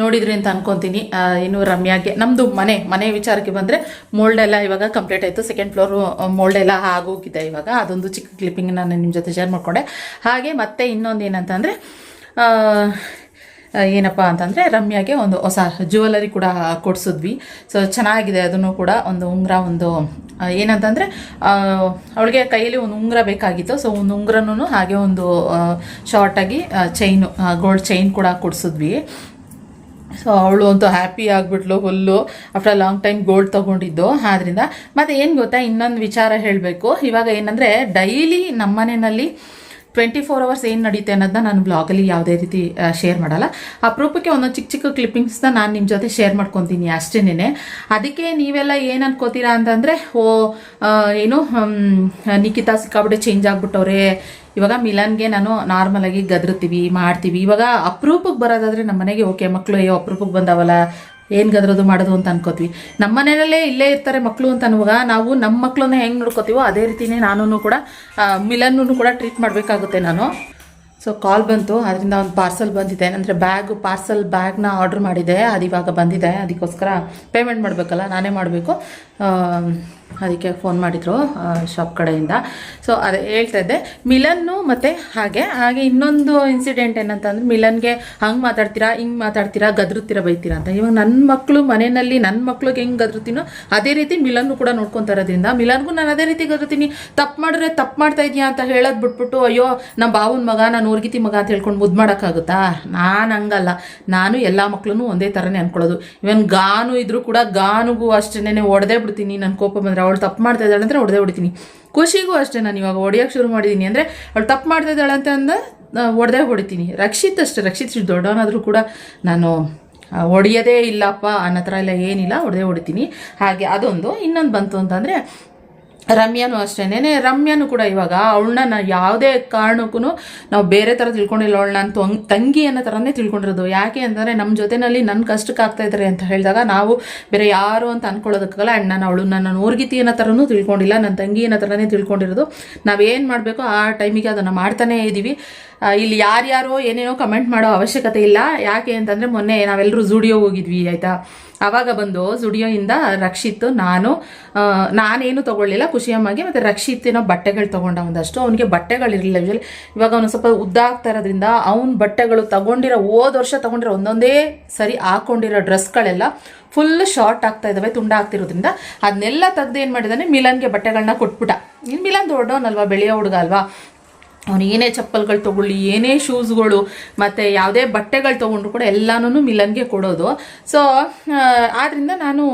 ನೋಡಿದ್ರಿ ಅಂತ ಅನ್ಕೊತೀನಿ. ಇನ್ನು ರಮ್ಯಾಗೆ ನಮ್ಮದು ಮನೆ ಮನೆ ವಿಚಾರಕ್ಕೆ ಬಂದರೆ ಮೋಲ್ಡ್ ಎಲ್ಲ ಇವಾಗ ಕಂಪ್ಲೀಟ್ ಆಯಿತು. ಸೆಕೆಂಡ್ ಫ್ಲೋರು ಮೋಲ್ಡ್ ಎಲ್ಲ ಆಗೋಗಿದೆ ಇವಾಗ. ಅದೊಂದು ಚಿಕ್ಕ ಕ್ಲಿಪ್ಪಿಂಗ್ ನಾನು ನಿಮ್ಮ ಜೊತೆ ಶೇರ್ ಮಾಡಿಕೊಂಡೆ. ಹಾಗೆ ಮತ್ತೆ ಇನ್ನೊಂದು ಏನಂತಂದರೆ ಏನಪ್ಪ ಅಂತಂದರೆ ರಮ್ಯಾಗೆ ಒಂದು ಹೊಸ ಜ್ಯುವೆಲರಿ ಕೂಡ ಕೊಡಿಸಿದ್ವಿ. ಸೊ ಚೆನ್ನಾಗಿದೆ. ಅದನ್ನು ಕೂಡ ಒಂದು ಉಂಗುರ, ಒಂದು ಏನಂತಂದರೆ ಅವಳಿಗೆ ಕೈಯಲ್ಲಿ ಒಂದು ಉಂಗುರ ಬೇಕಾಗಿತ್ತು. ಸೊ ಒಂದು ಉಂಗುರನೂ ಹಾಗೆ ಒಂದು ಶಾರ್ಟಾಗಿ ಚೈನು ಗೋಲ್ಡ್ ಚೈನ್ ಕೂಡ ಕೊಡಿಸಿದ್ವಿ. ಸೊ ಅವಳು ಅಂತೂ happy ಆಗಿಬಿಟ್ಲು full after long time gold ತೊಗೊಂಡಿದ್ದು. ಆದ್ರಿಂದ, ಮತ್ತು ಏನು ಗೊತ್ತಾ? ಇನ್ನೊಂದು ವಿಚಾರ ಹೇಳಬೇಕು. ಇವಾಗ ಏನಂದರೆ ಡೈಲಿ ನಮ್ಮನೆಯಲ್ಲಿ ಟ್ವೆಂಟಿ ಫೋರ್ ಅವರ್ಸ್ ಏನು ನಡೀತೆ ಅನ್ನೋದನ್ನ ನಾನು ಬ್ಲಾಗಲ್ಲಿ ಯಾವುದೇ ರೀತಿ ಶೇರ್ ಮಾಡಲ್ಲ. ಅಪರೂಪಕ್ಕೆ ಒಂದೊಂದು ಚಿಕ್ಕ ಚಿಕ್ಕ ಕ್ಲಿಪ್ಪಿಂಗ್ಸ್ನ ನಾನು ನಿಮ್ಮ ಜೊತೆ ಶೇರ್ ಮಾಡ್ಕೊತೀನಿ ಅಷ್ಟೇನೆ ಅದಕ್ಕೆ ನೀವೆಲ್ಲ ಏನು ಅನ್ಕೋತೀರಾ ಅಂತಂದರೆ, ಓ ಏನು ನಿಖಿತಾ ಸಿಕ್ಕಾಬಿಟ್ಟೆ ಚೇಂಜ್ ಆಗಿಬಿಟ್ಟವ್ರೆ. ಇವಾಗ ಮಿಲನ್ಗೆ ನಾನು ನಾರ್ಮಲಾಗಿ ಗದ್ರತೀವಿ ಮಾಡ್ತೀವಿ. ಇವಾಗ ಅಪರೂಪಕ್ಕೆ ಬರೋದಾದರೆ ನಮ್ಮ ಮನೆಗೆ ಓಕೆ ಮಕ್ಕಳು ಅಯ್ಯೋ, ಅಪರೂಪಕ್ಕೆ ಬಂದವಲ್ಲ. ಏನು ಗದ್ರೋದು ಮಾಡೋದು ಅಂತ ಅನ್ಕೋತೀವಿ. ನಮ್ಮ ಮನೆಯಲ್ಲೇ ಇಲ್ಲೇ ಇರ್ತಾರೆ ಮಕ್ಕಳು ಅಂತ ಅನ್ನುವಾಗ ನಾವು ನಮ್ಮ ಮಕ್ಕಳನ್ನ ಹೆಂಗೆ ನೋಡ್ಕೋತೀವೋ ಅದೇ ರೀತಿನೇ ನಾನು ಕೂಡ ಮಿಲನ್ನು ಕೂಡ ಟ್ರೀಟ್ ಮಾಡಬೇಕಾಗುತ್ತೆ ನಾನು. ಸೊ ಕಾಲ್ ಬಂತು. ಅದರಿಂದ ಒಂದು ಪಾರ್ಸಲ್ ಬಂದಿದೆ. ಅಂದರೆ ಬ್ಯಾಗ್ ಪಾರ್ಸಲ್ ಬ್ಯಾಗ್ನ ಆರ್ಡ್ರ್ ಮಾಡಿದೆ. ಅದು ಇವಾಗ ಬಂದಿದೆ. ಅದಕ್ಕೋಸ್ಕರ ಪೇಮೆಂಟ್ ಮಾಡಬೇಕಲ್ಲ, ನಾನೇ ಮಾಡಬೇಕು. ಅದಕ್ಕೆ ಫೋನ್ ಮಾಡಿದರು ಶಾಪ್ ಕಡೆಯಿಂದ. ಸೊ ಅದೇ ಹೇಳ್ತಾ ಇದ್ದೆ, ಮಿಲನ್ನು ಮತ್ತು ಹಾಗೆ ಹಾಗೆ ಇನ್ನೊಂದು ಇನ್ಸಿಡೆಂಟ್ ಏನಂತಂದ್ರೆ ಮಿಲನ್ಗೆ ಹಂಗೆ ಮಾತಾಡ್ತೀರಾ, ಹಿಂಗೆ ಮಾತಾಡ್ತೀರಾ, ಗದ್ರುತ್ತೀರಾ, ಬೈತೀರಾ ಅಂತ. ಇವಾಗ ನನ್ನ ಮಕ್ಕಳು ಮನೆಯಲ್ಲಿ ನನ್ನ ಮಕ್ಳಿಗೆ ಹೆಂಗೆ ಗದ್ರುತ್ತೀನೋ ಅದೇ ರೀತಿ ಮಿಲನ್ನು ಕೂಡ ನೋಡ್ಕೊತಾ ಇರೋದ್ರಿಂದ, ಮಿಲನ್ಗೂ ನಾನು ಅದೇ ರೀತಿ ಗದ್ರುತ್ತೀನಿ. ತಪ್ಪು ಮಾಡಿದ್ರೆ ತಪ್ಪು ಮಾಡ್ತಾ ಇದೀಯಾ ಅಂತ ಹೇಳೋದು ಬಿಟ್ಬಿಟ್ಟು, ಅಯ್ಯೋ ನಮ್ಮ ಬಾವನ ಮಗ, ನಾನು ಊರ್ಗಿತಿ ಮಗ ಅಂತ ಹೇಳ್ಕೊಂಡು ಮುದ್ದು ಮಾಡೋಕ್ಕಾಗುತ್ತಾ? ನಾನು ಹಂಗಲ್ಲ. ನಾನು ಎಲ್ಲ ಮಕ್ಳನ್ನೂ ಒಂದೇ ಥರನೇ ಅನ್ಕೊಳ್ಳೋದು. ಇವನ್ ಗಾನು ಇದ್ರೂ ಕೂಡ ಗಾನುಗೂ ಅಷ್ಟೇನೆ ಒಡೆದೇ ಬಿಡ್ತೀನಿ. ನನ್ನ ಕೋಪ ಬಂದರೆ ಅವಳು ತಪ್ಪು ಮಾಡ್ತಾ ಇದ್ದಾಳೆ ಅಂದರೆ ಹೊಡೆದೇ ಹೊಡಿತೀನಿ. ಖುಷಿಗೂ ಅಷ್ಟೇ ನಾನು ಇವಾಗ ಹೊಡಿಯೋಕೆ ಶುರು ಮಾಡಿದ್ದೀನಿ ಅಂದರೆ ಅವಳು ತಪ್ಪು ಮಾಡ್ತಾ ಇದ್ದಾಳೆ ಅಂತ ಅಂದ ಹೊಡೆದೇ ಹೊಡಿತೀನಿ. ರಕ್ಷಿತ್ ಅಷ್ಟೇ, ರಕ್ಷಿತ್ ದೊಡ್ಡವನಾದರೂ ಕೂಡ ನಾನು ಹೊಡೆಯೋದೇ ಇಲ್ಲಪ್ಪ ಅನ್ನೋ ಥರ ಎಲ್ಲ ಏನಿಲ್ಲ, ಹೊಡೆದೇ ಹೊಡಿತೀನಿ. ಹಾಗೆ ಅದೊಂದು. ಇನ್ನೊಂದು ಬಂತು ಅಂತಂದರೆ ರಮ್ಯಾನು ಅಷ್ಟೇನೆ ರಮ್ಯಾನು ಕೂಡ ಇವಾಗ ಅವಳನ್ನ ನಾ ಯಾವುದೇ ಕಾರಣಕ್ಕೂ ನಾವು ಬೇರೆ ಥರ ತಿಳ್ಕೊಂಡಿಲ್ಲ ಅವಳು ನಾನು ತೊಂಗ್ ತಂಗಿ ಅನ್ನೋ ಥರನೇ ತಿಳ್ಕೊಂಡಿರೋದು. ಯಾಕೆ ಅಂತಂದರೆ ನಮ್ಮ ಜೊತೆನಲ್ಲಿ ನನ್ನ ಕಷ್ಟಕ್ಕೆ ಆಗ್ತಾ ಇದ್ದಾರೆ ಅಂತ ಹೇಳಿದಾಗ ನಾವು ಬೇರೆ ಯಾರು ಅಂತ ಅಂದ್ಕೊಳ್ಳೋದಕ್ಕಾಗಲ್ಲ ಆ್ಯಂಡ್ ನಾನು ಅವಳು ನನ್ನ ನೋರ್ಗಿತಿ ಅನ್ನೋ ಥರನೂ ತಿಳ್ಕೊಂಡಿಲ್ಲ, ನನ್ನ ತಂಗಿ ಅನ್ನೋ ಥರನೇ ತಿಳ್ಕೊಂಡಿರೋದು. ನಾವೇನು ಮಾಡಬೇಕು ಆ ಟೈಮಿಗೆ ಅದನ್ನು ಮಾಡ್ತಾನೇ ಇದ್ದೀವಿ ಇಲ್ಲಿ ಯಾರ್ಯಾರೋ ಏನೇನೋ ಕಮೆಂಟ್ ಮಾಡೋ ಅವಶ್ಯಕತೆ ಇಲ್ಲ. ಯಾಕೆ ಅಂತಂದರೆ ಮೊನ್ನೆ ನಾವೆಲ್ಲರೂ ಜುಡಿಯೋ ಹೋಗಿದ್ವಿ, ಆಯಿತಾ? ಆವಾಗ ಬಂದು ಜುಡಿಯೋಯಿಂದ ರಕ್ಷಿತ್ ನಾನು. ನಾನೇನು ತೊಗೊಳ್ಳಿಲ್ಲ, ಖುಷಿಯಮ್ಮಗೆ ಮತ್ತು ರಕ್ಷಿತ್ ಏನೋ ಬಟ್ಟೆಗಳು ತೊಗೊಂಡ ಒಂದಷ್ಟು. ಅವನಿಗೆ ಬಟ್ಟೆಗಳಿರಲಿಲ್ಲ ಯೂಶಲಿ ಇವಾಗ ಅವನು ಸ್ವಲ್ಪ ಉದ್ದ ಆಗ್ತಾ ಇರೋದ್ರಿಂದ ಅವ್ನ ಬಟ್ಟೆಗಳು ತಗೊಂಡಿರೋ, ಹೋದ ವರ್ಷ ತಗೊಂಡಿರೋ ಒಂದೊಂದೇ ಸರಿ ಹಾಕೊಂಡಿರೋ ಡ್ರೆಸ್ಗಳೆಲ್ಲ ಫುಲ್ ಶಾರ್ಟ್ ಆಗ್ತಾ ಇದ್ದಾವೆ ತುಂಡ ಆಗ್ತಿರೋದ್ರಿಂದ ಅದನ್ನೆಲ್ಲ ತೆಗೆದು ಏನು ಮಾಡಿದಾನೆ ಮಿಲನ್ಗೆ ಬಟ್ಟೆಗಳನ್ನ ಕೊಟ್ಬಿಟ್ಟ. ಇನ್ನು ಮಿಲನ್ ದೊಡ್ಡವನಲ್ವಾ, ಬೆಳೆಯೋ ಹುಡುಗ ಅಲ್ವಾ? ಅವನು ಏನೇ ಚಪ್ಪಲ್ಗಳು ತೊಗೊಳ್ಳಿ, ಏನೇ ಶೂಸ್ಗಳು, ಮತ್ತು ಯಾವುದೇ ಬಟ್ಟೆಗಳು ತೊಗೊಂಡ್ರು ಕೂಡ ಎಲ್ಲಾನು ಮಿಲನ್ಗೆ ಕೊಡೋದು. ಸೊ ಆದ್ದರಿಂದ ನಾನು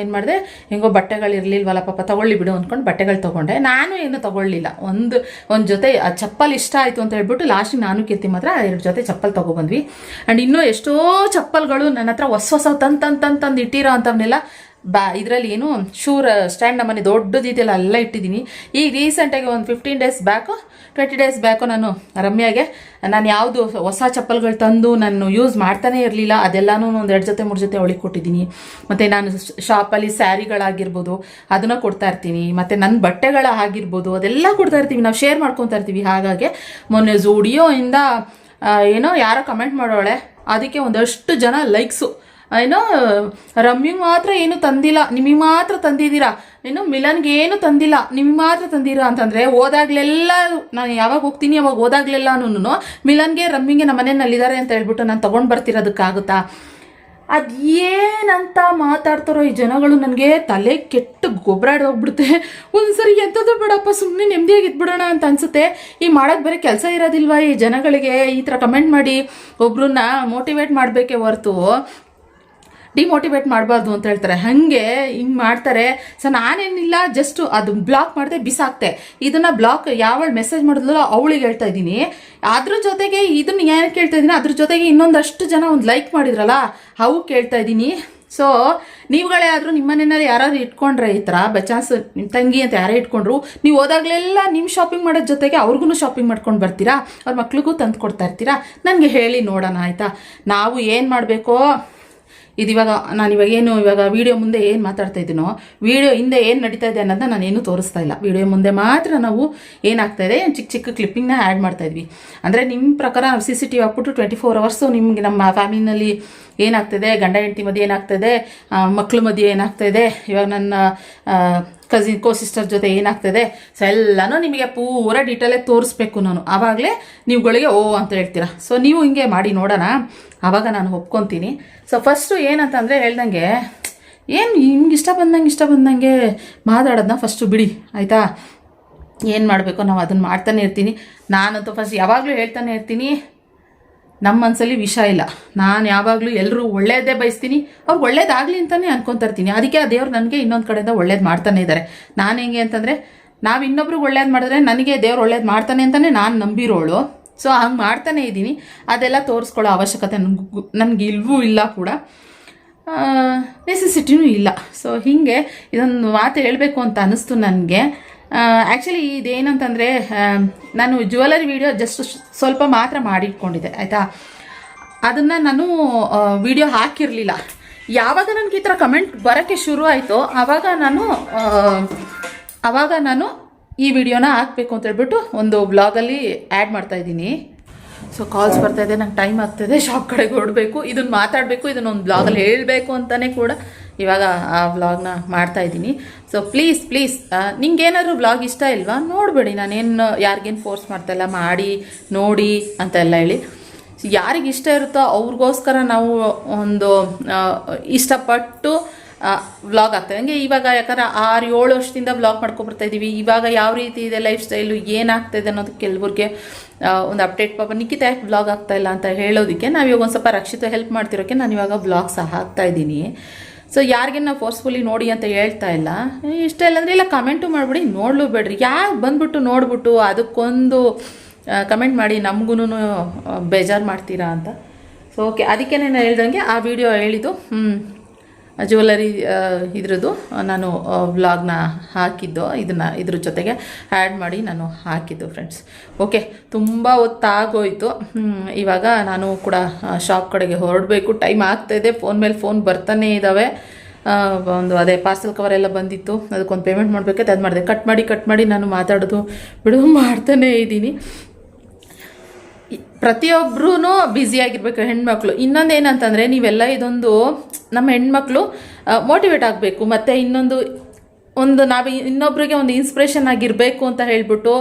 ಏನು ಮಾಡಿದೆ, ಹೆಂಗೋ ಬಟ್ಟೆಗಳು ಇರಲಿಲ್ವಲ್ಲ ಪಾಪ, ತಗೊಳ್ಳಿ ಬಿಡು ಅಂದ್ಕೊಂಡು ಬಟ್ಟೆಗಳು ತೊಗೊಂಡೆ. ನಾನು ಏನು ತೊಗೊಳ್ಳಿಲ್ಲ. ಒಂದು ಒಂದು ಜೊತೆ, ಆ ಚಪ್ಪಲ್ ಇಷ್ಟ ಆಯಿತು ಅಂತ ಹೇಳ್ಬಿಟ್ಟು ಲಾಸ್ಟಿಗೆ ನಾನು ಕೀರ್ತಿ ಮಾತ್ರ ಎರಡು ಜೊತೆ ಚಪ್ಪಲ್ ತೊಗೊಬಂದ್ವಿ. ಆ್ಯಂಡ್ ಇನ್ನೂ ಎಷ್ಟೋ ಚಪ್ಪಲ್ಗಳು ನನ್ನ ಹತ್ರ ಹೊಸ ಹೊಸ ತಂದು ತಂದು ತಂದು ಇಟ್ಟಿರೋ ಅಂಥವನ್ನೆಲ್ಲ ಬಾ, ಇದರಲ್ಲಿ ಏನು ಶೂರ್ ಸ್ಟ್ಯಾಂಡ್ ನಮ್ಮನೆ ರೀತಿಯಲ್ಲಿ ಎಲ್ಲ ಇಟ್ಟಿದ್ದೀನಿ. ಈಗ ರೀಸೆಂಟಾಗಿ ಒಂದು fifteen days back twenty days back ನಾನು ರಮ್ಯಾಗೆ, ನಾನು ಯಾವುದು ಹೊಸ ಚಪ್ಪಲ್ಗಳು ತಂದು ನಾನು ಯೂಸ್ ಮಾಡ್ತಾನೆ ಇರಲಿಲ್ಲ. ಅದೆಲ್ಲನೂ ಒಂದು ಎರಡು ಜೊತೆ, ಮೂರು ಜೊತೆ ಅವಳಿಗೆ ಕೊಟ್ಟಿದ್ದೀನಿ. ಮತ್ತು ನಾನು ಶಾಪಲ್ಲಿ ಸ್ಯಾರಿಗಳಾಗಿರ್ಬೋದು, ಅದನ್ನು ಕೊಡ್ತಾ ಇರ್ತೀನಿ. ಮತ್ತು ನನ್ನ ಬಟ್ಟೆಗಳ ಆಗಿರ್ಬೋದು, ಅದೆಲ್ಲ ಕೊಡ್ತಾ ಇರ್ತೀವಿ. ನಾವು ಶೇರ್ ಮಾಡ್ಕೊತಾ ಇರ್ತೀವಿ. ಹಾಗಾಗಿ ಮೊನ್ನೆ ಇಂದ ಏನೋ ಯಾರೋ ಕಮೆಂಟ್ ಮಾಡೋಳೆ. ಅದಕ್ಕೆ ಒಂದಷ್ಟು ಜನ ಲೈಕ್ಸು ಏನೋ ರಮ್ಯಂಗೆ ಮಾತ್ರ ಏನು ತಂದಿಲ್ಲ, ನಿಮಗೆ ಮಾತ್ರ ತಂದಿದ್ದೀರಾ? ಏನು ಮಿಲನ್ಗೆ ಏನು ತಂದಿಲ್ಲ, ನಿಮಗೆ ಮಾತ್ರ ತಂದಿರೋ ಅಂತಂದರೆ, ಹೋದಾಗ್ಲೆಲ್ಲ ನಾನು ಯಾವಾಗ ಹೋಗ್ತೀನಿ ಅವಾಗ ಹೋದಾಗ್ಲೆಲ್ಲನೂ ಮಿಲನ್ಗೆ ರಮ್ಯಂಗೆ ನಮ್ಮ ಮನೆಯಲ್ಲಿದ್ದಾರೆ ಅಂತ ಹೇಳ್ಬಿಟ್ಟು ನಾನು ತೊಗೊಂಡು ಬರ್ತಿರೋದಕ್ಕಾಗುತ್ತಾ? ಅದು ಏನಂತ ಮಾತಾಡ್ತಾರೋ ಈ ಜನಗಳು ನನಗೆ ತಲೆ ಕೆಟ್ಟು ಗೊಬ್ಬರ ಹೋಗ್ಬಿಡುತ್ತೆ. ಒಂದ್ಸರಿ ಎಂಥದ್ದು ಬೇಡಪ್ಪ ಸುಮ್ಮನೆ ನೆಮ್ಮದಿಯಾಗಿ ಇದ್ಬಿಡೋಣ ಅಂತ ಅನ್ಸುತ್ತೆ. ಈ ಮಾಡೋಕ್ಕೆ ಬರೀ ಕೆಲಸ ಇರೋದಿಲ್ವಾ ಈ ಜನಗಳಿಗೆ? ಈ ಥರ ಕಮೆಂಟ್ ಮಾಡಿ ಒಬ್ರನ್ನ ಮೋಟಿವೇಟ್ ಮಾಡಬೇಕೇ ಹೊರತು. ಡಿಮೋಟಿವೇಟ್ ಮಾಡಬಾರ್ದು ಅಂತ ಹೇಳ್ತಾರೆ. ಹಾಗೆ ಹಿಂಗೆ ಮಾಡ್ತಾರೆ. ಸೊ ನಾನೇನಿಲ್ಲ ಜಸ್ಟ್ ಅದು ಬ್ಲಾಕ್ ಮಾಡಿದೆ ಬಿಸಾಕ್ತೆ. ಇದನ್ನ ಬ್ಲಾಕ್ ಯಾವಳು ಮೆಸೇಜ್ ಮಾಡಿದ್ಲೋ ಅವಳಿಗೆ ಹೇಳ್ತಾ ಇದ್ದೀನಿ. ಅದ್ರ ಜೊತೆಗೆ ಇದನ್ನ ಏನಕ್ಕೆ ಹೇಳ್ತಾ ಇದ್ದೀನಿ, ಅದ್ರ ಜೊತೆಗೆ ಇನ್ನೊಂದಷ್ಟು ಜನ ಒಂದು ಲೈಕ್ ಮಾಡಿದ್ರಲ್ಲ, ಅವು ಕೇಳ್ತಾ ಇದ್ದೀನಿ. ಸೊ ನೀವುಗಳೇ ಆದರೂ ನಿಮ್ಮನೇನಾರು ಯಾರು ಯಾರಾದ್ರು ಇಟ್ಕೊಂಡ್ರೆ ಈ ಥರ ಬಚಾನ್ಸ್ ನಿಮ್ಮ ತಂಗಿ ಅಂತ ಯಾರೇ ಇಟ್ಕೊಂಡ್ರು, ನೀವು ಹೋದಾಗಲೆಲ್ಲ ನಿಮ್ಮ ಶಾಪಿಂಗ್ ಮಾಡೋದ್ರ ಜೊತೆಗೆ ಅವ್ರಿಗೂ ಶಾಪಿಂಗ್ ಮಾಡ್ಕೊಂಡು ಬರ್ತೀರಾ? ಅವ್ರ ಮಕ್ಳಿಗೂ ತಂದು ಕೊಡ್ತಾ ಇರ್ತೀರಾ? ನನಗೆ ಹೇಳಿ ನೋಡೋಣ, ಆಯಿತಾ? ನಾವು ಏನು ಮಾಡಬೇಕೋ ಇದು ಇವಾಗ ನಾನು ಇವಾಗ ಏನು, ಇವಾಗ ವಿಡಿಯೋ ಮುಂದೆ ಏನು ಮಾತಾಡ್ತಾ ಇದ್ದೀನೋ ವಿಡಿಯೋ ಹಿಂದೆ ಏನು ನಡೀತಾ ಇದೆ ಅನ್ನೋದನ್ನ ನಾನು ಏನೂ ತೋರಿಸ್ತಾ ಇಲ್ಲ. ವಿಡಿಯೋ ಮುಂದೆ ಮಾತ್ರ ನಾವು ಏನಾಗ್ತಾ ಇದೆ ಚಿಕ್ಕ ಚಿಕ್ಕ ಕ್ಲಿಪ್ಪಿಂಗ್ನ ಆ್ಯಡ್ ಮಾಡ್ತಾ ಇದ್ವಿ. ಅಂದರೆ ನಿಮ್ಮ ಪ್ರಕಾರ ಸಿ ಸಿ ಟಿ ವಿ ಹಾಕ್ಬಿಟ್ಟು ಟ್ವೆಂಟಿ ಫೋರ್ ಅವರ್ಸು ನಿಮಗೆ ನಮ್ಮ ಫ್ಯಾಮಿಲಿನಲ್ಲಿ ಏನಾಗ್ತಿದೆ ಗಂಡ ಹೆಂಡತಿ ಮಧ್ಯೆ ಏನಾಗ್ತಿದೆ ಮಕ್ಕಳ ಮಧ್ಯೆ ಏನಾಗ್ತಿದೆ ಇವಾಗ ನನ್ನ ಕಸಿನ್ ಕೋ ಸಿಸ್ಟರ್ ಜೊತೆ ಏನಾಗ್ತದೆ? ಸೊ ಎಲ್ಲನೂ ನಿಮಗೆ ಪೂರ ಡೀಟೇಲೇ ತೋರಿಸ್ಬೇಕು ನಾನು. ಆವಾಗಲೇ ನೀವುಗಳಿಗೆ ಓ ಅಂತ ಹೇಳ್ತೀರಾ? ಸೊ ನೀವು ಹಿಂಗೆ ಮಾಡಿ ನೋಡೋಣ. ಆವಾಗ ನಾನು ಒಪ್ಕೊತೀನಿ. ಸೊ ಫಸ್ಟು ಏನಂತಂದರೆ ಹೇಳ್ದಂಗೆ, ಏನು ಹಿಂಗೆ ಇಷ್ಟ ಬಂದಂಗೆ ಇಷ್ಟ ಬಂದಂಗೆ ಮಾತಾಡೋದನ್ನ ಫಸ್ಟು ಬಿಡಿ. ಆಯಿತಾ? ಏನು ಮಾಡಬೇಕು? ನಾವು ಅದನ್ನು ಮಾಡ್ತಾನೆ ಇರ್ತೀನಿ. ನಾನಂತೂ ಫಸ್ಟ್ ಯಾವಾಗಲೂ ಹೇಳ್ತಾನೆ ಇರ್ತೀನಿ. ನಮ್ಮ ಮನಸ್ಸಲ್ಲಿ ವಿಷ ಇಲ್ಲ. ನಾನು ಯಾವಾಗಲೂ ಎಲ್ಲರೂ ಒಳ್ಳೇದೇ ಬಯಸ್ತೀನಿ. ಅವ್ರು ಒಳ್ಳೇದಾಗಲಿ ಅಂತಲೇ ಇರ್ತೀನಿ. ಅದಕ್ಕೆ ಆ ದೇವ್ರು ನನಗೆ ಇನ್ನೊಂದು ಕಡೆಯಿಂದ ಒಳ್ಳೇದು ಮಾಡ್ತಾನೆ ಇದ್ದಾರೆ ನಾನು ಹೆಂಗೆ ಅಂತಂದರೆ, ನಾವು ಇನ್ನೊಬ್ರಿಗೆ ಒಳ್ಳೇದು ಮಾಡಿದ್ರೆ ನನಗೆ ದೇವ್ರು ಒಳ್ಳೇದು ಮಾಡ್ತಾನೆ ಅಂತಲೇ ನಾನು ನಂಬಿರೋಳು. ಸೊ, ಹಂಗೆ ಮಾಡ್ತಾನೆ ಇದ್ದೀನಿ. ಅದೆಲ್ಲ ತೋರಿಸ್ಕೊಳ್ಳೋ ಅವಶ್ಯಕತೆ ನನಗೂ ನನಗೆ ಇಲ್ವೂ ಇಲ್ಲ ಕೂಡ. ನೆಸೆಸಿಟಿನೂ ಇಲ್ಲ. ಸೊ, ಹೀಗೆ ಇದೊಂದು ಮಾತು ಹೇಳಬೇಕು ಅಂತ ಅನ್ನಿಸ್ತು ನನಗೆ. ಆ್ಯಕ್ಚುಲಿ ಇದೇನಂತಂದರೆ ನಾನು ಜ್ಯುವೆಲರಿ ವಿಡಿಯೋ ಜಸ್ಟ್ ಸ್ವಲ್ಪ ಮಾತ್ರ ಮಾಡಿಟ್ಕೊಂಡಿದ್ದೆ, ಆಯಿತಾ? ಅದನ್ನು ನಾನು ವಿಡಿಯೋ ಹಾಕಿರಲಿಲ್ಲ. ಯಾವಾಗ ನನಗೆ ಈ ಥರ ಕಮೆಂಟ್ ಬರೋಕ್ಕೆ ಶುರು ಆಯಿತು ಆವಾಗ ನಾನು ಆವಾಗ ನಾನು ಈ ವಿಡಿಯೋನ ಹಾಕಬೇಕು ಅಂತ ಹೇಳ್ಬಿಟ್ಟು ಒಂದು ಬ್ಲಾಗಲ್ಲಿ ಆ್ಯಡ್ ಮಾಡ್ತಾ ಇದ್ದೀನಿ. ಸೊ ಕಾಲ್ಸ್ ಬರ್ತಾ ಇದೆ, ನಂಗೆ ಟೈಮ್ ಆಗ್ತಾಯಿದೆ ಶಾಪ್ ಕಡೆಗೆ ಹೊಡಬೇಕು ಇದನ್ನು ಮಾತಾಡಬೇಕು, ಇದನ್ನೊಂದು ಬ್ಲಾಗಲ್ಲಿ ಹೇಳಬೇಕು ಅಂತಲೇ ಕೂಡ. ಇವಾಗ ಆ ವ್ಲಾಗ್ನ ಮಾಡ್ತಾ ಇದ್ದೀನಿ. ಸೊ ಪ್ಲೀಸ್ ಪ್ಲೀಸ್ ನಿಂಗೆ ಏನಾದರೂ ವ್ಲಾಗ್ ಇಷ್ಟ ಇಲ್ವಾ? ನೋಡಬೇಡಿ. ನಾನೇನು ಯಾರಿಗೇನು ಫೋರ್ಸ್ ಮಾಡ್ತಾಯಿಲ್ಲ ಮಾಡಿ, ನೋಡಿ ಅಂತ ಎಲ್ಲ ಹೇಳಿ. ಯಾರಿಗೆ ಇಷ್ಟ ಇರುತ್ತೋ ಅವ್ರಿಗೋಸ್ಕರ ನಾವು ಒಂದು ಇಷ್ಟಪಟ್ಟು ವ್ಲಾಗ್ ಆಗ್ತದೆ ಹಂಗೆ ಇವಾಗ ಯಾಕಂದ್ರೆ ಆರು ಏಳು ವರ್ಷದಿಂದ ವ್ಲಾಗ್ ಮಾಡ್ಕೊಬರ್ತಾ ಇದ್ದೀವಿ ಇವಾಗ ಯಾವ ರೀತಿ ಇದೆ ಲೈಫ್ ಸ್ಟೈಲು ಏನಾಗ್ತಾಯಿದೆ ಅನ್ನೋದು ಕೆಲವ್ರಿಗೆ ಒಂದು ಅಪ್ಡೇಟ್ ಪಾಪ ನಿಖಿತ ಯಾಕೆ ವ್ಲಾಗ್ ಆಗ್ತಾ ಇಲ್ಲ ಅಂತ ಹೇಳೋದಕ್ಕೆ ನಾವು ಇವಾಗ ಒಂದು ಸ್ವಲ್ಪ ರಕ್ಷಿತ ಹೆಲ್ಪ್ ಮಾಡ್ತಿರೋಕ್ಕೆ ನಾನು ಇವಾಗ ಸಹ ಹಾಕ್ತಾ ಇದ್ದೀನಿ. ಸೊ ಯಾರಿಗೆ ನಾವು ಫೋರ್ಸ್ಫುಲಿ ನೋಡಿ ಅಂತ ಹೇಳ್ತಾ ಇಲ್ಲ. ಇಷ್ಟ ಇಲ್ಲ ಅಂದರೆ ಇಲ್ಲ ಕಮೆಂಟು ಮಾಡಿಬಿಡಿ, ನೋಡಲು ಬೇಡ್ರಿ. ಯಾಕೆ ಬಂದ್ಬಿಟ್ಟು ನೋಡ್ಬಿಟ್ಟು ಅದಕ್ಕೊಂದು ಕಮೆಂಟ್ ಮಾಡಿ ನಮಗೂ ಬೇಜಾರು ಮಾಡ್ತೀರಾ ಅಂತ. ಸೊ ಓಕೆ ಅದಕ್ಕೆ ನಾನು ಹೇಳ್ದಂಗೆ ಆ ವಿಡಿಯೋ ಹೇಳಿದ್ದು. ಜ್ಯುವೆಲರಿ ಇದ್ರದ್ದು ನಾನು ವ್ಲಾಗ್ನ ಹಾಕಿದ್ದು, ಇದನ್ನು, ಇದ್ರ ಜೊತೆಗೆ ಆ್ಯಡ್ ಮಾಡಿ ನಾನು ಹಾಕಿದ್ದು ಫ್ರೆಂಡ್ಸ್ ಓಕೆ ತುಂಬ ಹೊತ್ತಾಗೋಯಿತು. ಇವಾಗ ನಾನು ಕೂಡ ಶಾಪ್ ಕಡೆಗೆ ಹೊರಡಬೇಕು. ಟೈಮ್ ಆಗ್ತಾಯಿದೆ ಫೋನ್ ಮೇಲೆ ಫೋನ್ ಬರ್ತಾನೇ ಇದ್ದಾವೆ ಒಂದು ಅದೇ ಪಾರ್ಸೆಲ್ ಕವರ್ ಎಲ್ಲ ಬಂದಿತ್ತು. ಅದಕ್ಕೊಂದು ಪೇಮೆಂಟ್ ಮಾಡಬೇಕೈತೆ ಅದು ಮಾಡಿದೆ. ಕಟ್ ಮಾಡಿ ಕಟ್ ಮಾಡಿ ನಾನು ಮಾತಾಡೋದು ಬಿಡು, ಮಾಡ್ತಾನೇ ಇದ್ದೀನಿ. ಬ್ಯುಸಿ ಬ್ಯುಸಿಯಾಗಿರ್ಬೇಕು ಹೆಣ್ಮಕ್ಳು. ಇನ್ನೊಂದು ಏನಂತಂದರೆ ನೀವೆಲ್ಲ ಇದೊಂದು ನಮ್ಮ ಹೆಣ್ಮಕ್ಳು ಮೋಟಿವೇಟ್ ಆಗಬೇಕು. ಮತ್ತು ಇನ್ನೊಂದು, ಒಂದು ನಾವು ಇನ್ನೊಬ್ರಿಗೆ ಒಂದು ಇನ್ಸ್ಪಿರೇಷನ್ ಆಗಿರಬೇಕು ಅಂತ ಹೇಳಿಬಿಟ್ಟು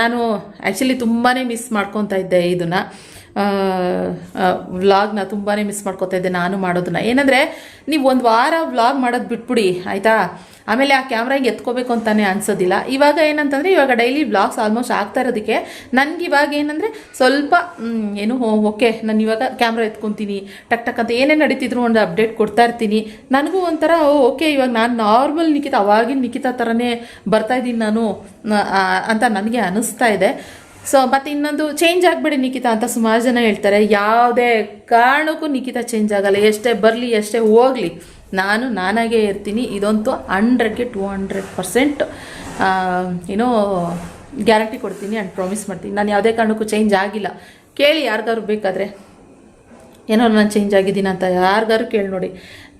ನಾನು ಆ್ಯಕ್ಚುಲಿ ತುಂಬಾ ಮಿಸ್ ಮಾಡ್ಕೊತಾ ಇದ್ದೆ ಇದನ್ನು. ವ್ಲಾಗ್ನ ತುಂಬಾ ಮಿಸ್ ಮಾಡ್ಕೋತಾ ಇದ್ದೆ ನಾನು ಮಾಡೋದನ್ನ. ಏನಂದರೆ, ನೀವು ಒಂದು ವಾರ ವ್ಲಾಗ್ ಮಾಡೋದು ಬಿಟ್ಬಿಡಿ, ಆಯಿತಾ? ಆಮೇಲೆ ಆ ಕ್ಯಾಮ್ರಾಗೆ ಎತ್ಕೋಬೇಕು ಅಂತಾನೆ ಅನ್ಸೋದಿಲ್ಲ. ಇವಾಗ ಏನಂತಂದರೆ, ಇವಾಗ ಡೈಲಿ ವ್ಲಾಗ್ಸ್ ಆಲ್ಮೋಸ್ಟ್ ಆಗ್ತಾ ಇರೋದಕ್ಕೆ ನನಗೆ ಇವಾಗ ಏನಂದರೆ ಸ್ವಲ್ಪ ಏನು ಓಕೆ ನಾನು ಇವಾಗ ಕ್ಯಾಮ್ರಾ ಎತ್ಕೊತೀನಿ, ಟಕ್ ಟಕ್ ಅಂತ ಏನೇ ನಡೀತಿದ್ರು ಒಂದು ಅಪ್ಡೇಟ್ ಕೊಡ್ತಾ ಇರ್ತೀನಿ. ನನಗೂ ಒಂಥರ ಓಕೆ ಇವಾಗ ನಾನು ನಾರ್ಮಲ್ ನಿಖಿತ, ಅವಾಗಿನ ನಿಖಿತ ಥರನೇ ಬರ್ತಾ ಇದ್ದೀನಿ ನಾನು ಅಂತ ನನಗೆ ಅನ್ನಿಸ್ತಾ ಇದೆ. ಸೊ ಮತ್ತೆ ಇನ್ನೊಂದು ಚೇಂಜ್ ಆಗಬೇಡಿ ನಿಖಿತಾ ಅಂತ ಸುಮಾರು ಜನ ಹೇಳ್ತಾರೆ. ಯಾವುದೇ ಕಾರಣಕ್ಕೂ ನಿಖಿತಾ ಚೇಂಜ್ ಆಗಲ್ಲ. ಎಷ್ಟೇ ಬರಲಿ, ಎಷ್ಟೇ ಹೋಗಲಿ, ನಾನು ನಾನಾಗೇ ಇರ್ತೀನಿ. ಇದಂತೂ ಹಂಡ್ರೆಡ್ಗೆ ಟು ಹಂಡ್ರೆಡ್ ಪರ್ಸೆಂಟ್ ಏನೋ ಗ್ಯಾರಂಟಿ ಕೊಡ್ತೀನಿ ಆ್ಯಂಡ್ ಪ್ರಾಮಿಸ್ ಮಾಡ್ತೀನಿ. ನಾನು ಯಾವುದೇ ಕಾರಣಕ್ಕೂ ಚೇಂಜ್ ಆಗಿಲ್ಲ. ಕೇಳಿ ಯಾರಿಗಾದ್ರು ಬೇಕಾದರೆ. ಏನೋ ನಾನು ಚೇಂಜ್ ಆಗಿದ್ದೀನಿ ಅಂತ ಯಾರಿಗಾರು ಕೇಳಿ ನೋಡಿ.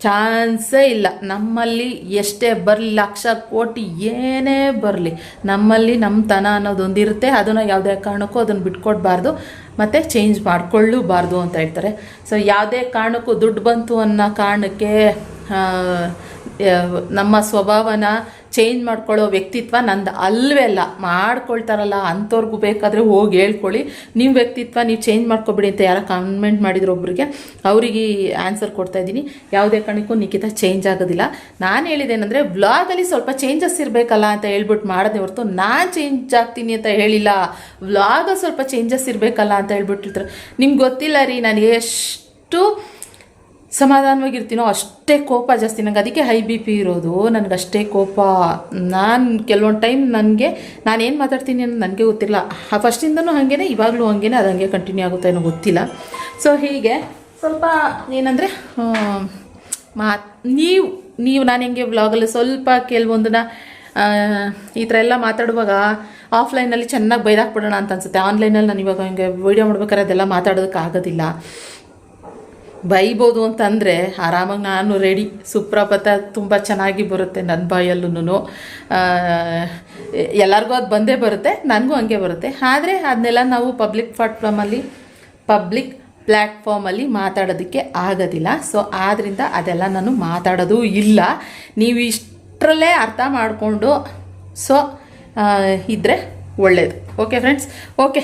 ಚಾನ್ಸೇ ಇಲ್ಲ. ನಮ್ಮಲ್ಲಿ ಎಷ್ಟೇ ಬರಲಿ, ಲಕ್ಷ ಕೋಟಿ ಏನೇ ಬರಲಿ, ನಮ್ಮಲ್ಲಿ ನಮ್ಮ ತನ ಅನ್ನೋದೊಂದಿರುತ್ತೆ ಅದನ್ನು ಯಾವುದೇ ಕಾರಣಕ್ಕೂ ಅದನ್ನು ಬಿಟ್ಕೊಡ್ಬಾರ್ದು. ಮತ್ತು ಚೇಂಜ್ ಮಾಡ್ಕೊಳ್ಳೂಬಾರ್ದು ಅಂತ ಹೇಳ್ತಾರೆ. ಸೊ ಯಾವುದೇ ಕಾರಣಕ್ಕೂ ದುಡ್ಡು ಬಂತು ಅನ್ನೋ ಕಾರಣಕ್ಕೆ ನಮ್ಮ ಸ್ವಭಾವನ ಚೇಂಜ್ ಮಾಡ್ಕೊಳ್ಳೋ ವ್ಯಕ್ತಿತ್ವ ನಂದು ಅಲ್ವೇ ಅಲ್ಲ. ಮಾಡ್ಕೊಳ್ತಾರಲ್ಲ, ಅಂಥವ್ರಿಗೂ ಬೇಕಾದರೆ ಹೋಗಿ ಹೇಳ್ಕೊಳ್ಳಿ. ನಿಮ್ಮ ವ್ಯಕ್ತಿತ್ವ ನೀವು ಚೇಂಜ್ ಮಾಡ್ಕೊಬಿಡಿ ಅಂತ ಯಾರೋ ಕಮೆಂಟ್ ಮಾಡಿದ್ರು ಒಬ್ರಿಗೆ. ಅವರಿಗೆ ಆನ್ಸರ್ ಕೊಡ್ತಾ ಇದ್ದೀನಿ. ಯಾವುದೇ ಕಾರಣಕ್ಕೂ ನಿಖಿತ ಚೇಂಜ್ ಆಗೋದಿಲ್ಲ. ನಾನು ಹೇಳಿದ್ದೇನೆಂದರೆ ವ್ಲಾಗಲ್ಲಿ ಸ್ವಲ್ಪ ಚೇಂಜಸ್ ಇರಬೇಕಲ್ಲ ಅಂತ ಹೇಳ್ಬಿಟ್ಟು ಮಾಡೋದೇ ಹೊರತು ನಾನು ಚೇಂಜ್ ಆಗ್ತೀನಿ ಅಂತ ಹೇಳಿಲ್ಲ. ವ್ಲಾಗ ಸ್ವಲ್ಪ ಚೇಂಜಸ್ ಇರಬೇಕಲ್ಲ ಅಂತ ಹೇಳ್ಬಿಟ್ಟಿರ್ತಾರೆ ನಿಮ್ಗೆ ಗೊತ್ತಿಲ್ಲ ರೀ, ನನಗೆ ಎಷ್ಟು ಸಮಾಧಾನವಾಗಿರ್ತೀನೋ ಅಷ್ಟೇ ಕೋಪ ಜಾಸ್ತಿ. ನಂಗೆ ಅದಕ್ಕೆ ಹೈ ಬಿ ಪಿ ಇರೋದು. ನನಗೆ ಅಷ್ಟೇ ಕೋಪ. ನಾನು ಕೆಲವೊಂದು ಟೈಮ್ ನನಗೆ ನಾನು ಏನು ಮಾತಾಡ್ತೀನಿ ಅನ್ನೋದು ನನಗೆ ಗೊತ್ತಿಲ್ಲ ಫಸ್ಟಿಂದನೂ ಹಾಗೇನೆ ಇವಾಗಲೂ ಹಾಗೇನೆ ಅದು ಹಾಗೆ ಕಂಟಿನ್ಯೂ ಆಗುತ್ತೆ ಏನೋ ಗೊತ್ತಿಲ್ಲ. ಸೊ ಹೀಗೆ. ಸ್ವಲ್ಪ ಏನಂದರೆ ಮಾತು ನೀವು ನೀವು ನಾನು ಹೆಂಗೆ ವ್ಲಾಗಲ್ಲಿ ಸ್ವಲ್ಪ ಕೆಲವೊಂದನ್ನ ಆ, ಈ ಥರ ಎಲ್ಲ ಮಾತಾಡುವಾಗ ಆಫ್ಲೈನಲ್ಲಿ ಚೆನ್ನಾಗಿ ಬೈದಾಕ್ಬಿಡೋಣ ಅಂತ ಅನ್ಸುತ್ತೆ. ಆನ್ಲೈನಲ್ಲಿ ನಾನು ಇವಾಗ ಹಿಂಗೆ ವೀಡಿಯೋ ಮಾಡ್ಬೇಕಾದ್ರೆ ಅದೆಲ್ಲ ಮಾತಾಡೋದಕ್ಕೆ ಆಗೋದಿಲ್ಲ ಬೈಬೋದು ಅಂತಂದರೆ ಆರಾಮಾಗಿ ನಾನು ರೆಡಿ ಸುಪ್ರಭಾತ ತುಂಬ ಚೆನ್ನಾಗಿ ಬರುತ್ತೆ ನನ್ನ ಬಾಯಲ್ಲೂ ಎಲ್ಲರಿಗೂ ಅದು ಬಂದೇ ಬರುತ್ತೆ, ನನಗೂ ಹಂಗೆ ಬರುತ್ತೆ. ಆದರೆ ಅದನ್ನೆಲ್ಲ ನಾವು ಪಬ್ಲಿಕ್ ಪ್ಲಾಟ್ಫಾರ್ಮಲ್ಲಿ ಪಬ್ಲಿಕ್ ಪ್ಲ್ಯಾಟ್ಫಾರ್ಮಲ್ಲಿ ಮಾತಾಡೋದಕ್ಕೆ ಆಗೋದಿಲ್ಲ. ಸೊ ಆದ್ದರಿಂದ ಅದೆಲ್ಲ ನಾನು ಮಾತಾಡೋದು ಇಲ್ಲ. ನೀವು ಇಷ್ಟರಲ್ಲೇ ಅರ್ಥ ಮಾಡಿಕೊಂಡು ಸೊ ಇದ್ದರೆ ಒಳ್ಳೆಯದು ಓಕೆ ಫ್ರೆಂಡ್ಸ್ ಓಕೆ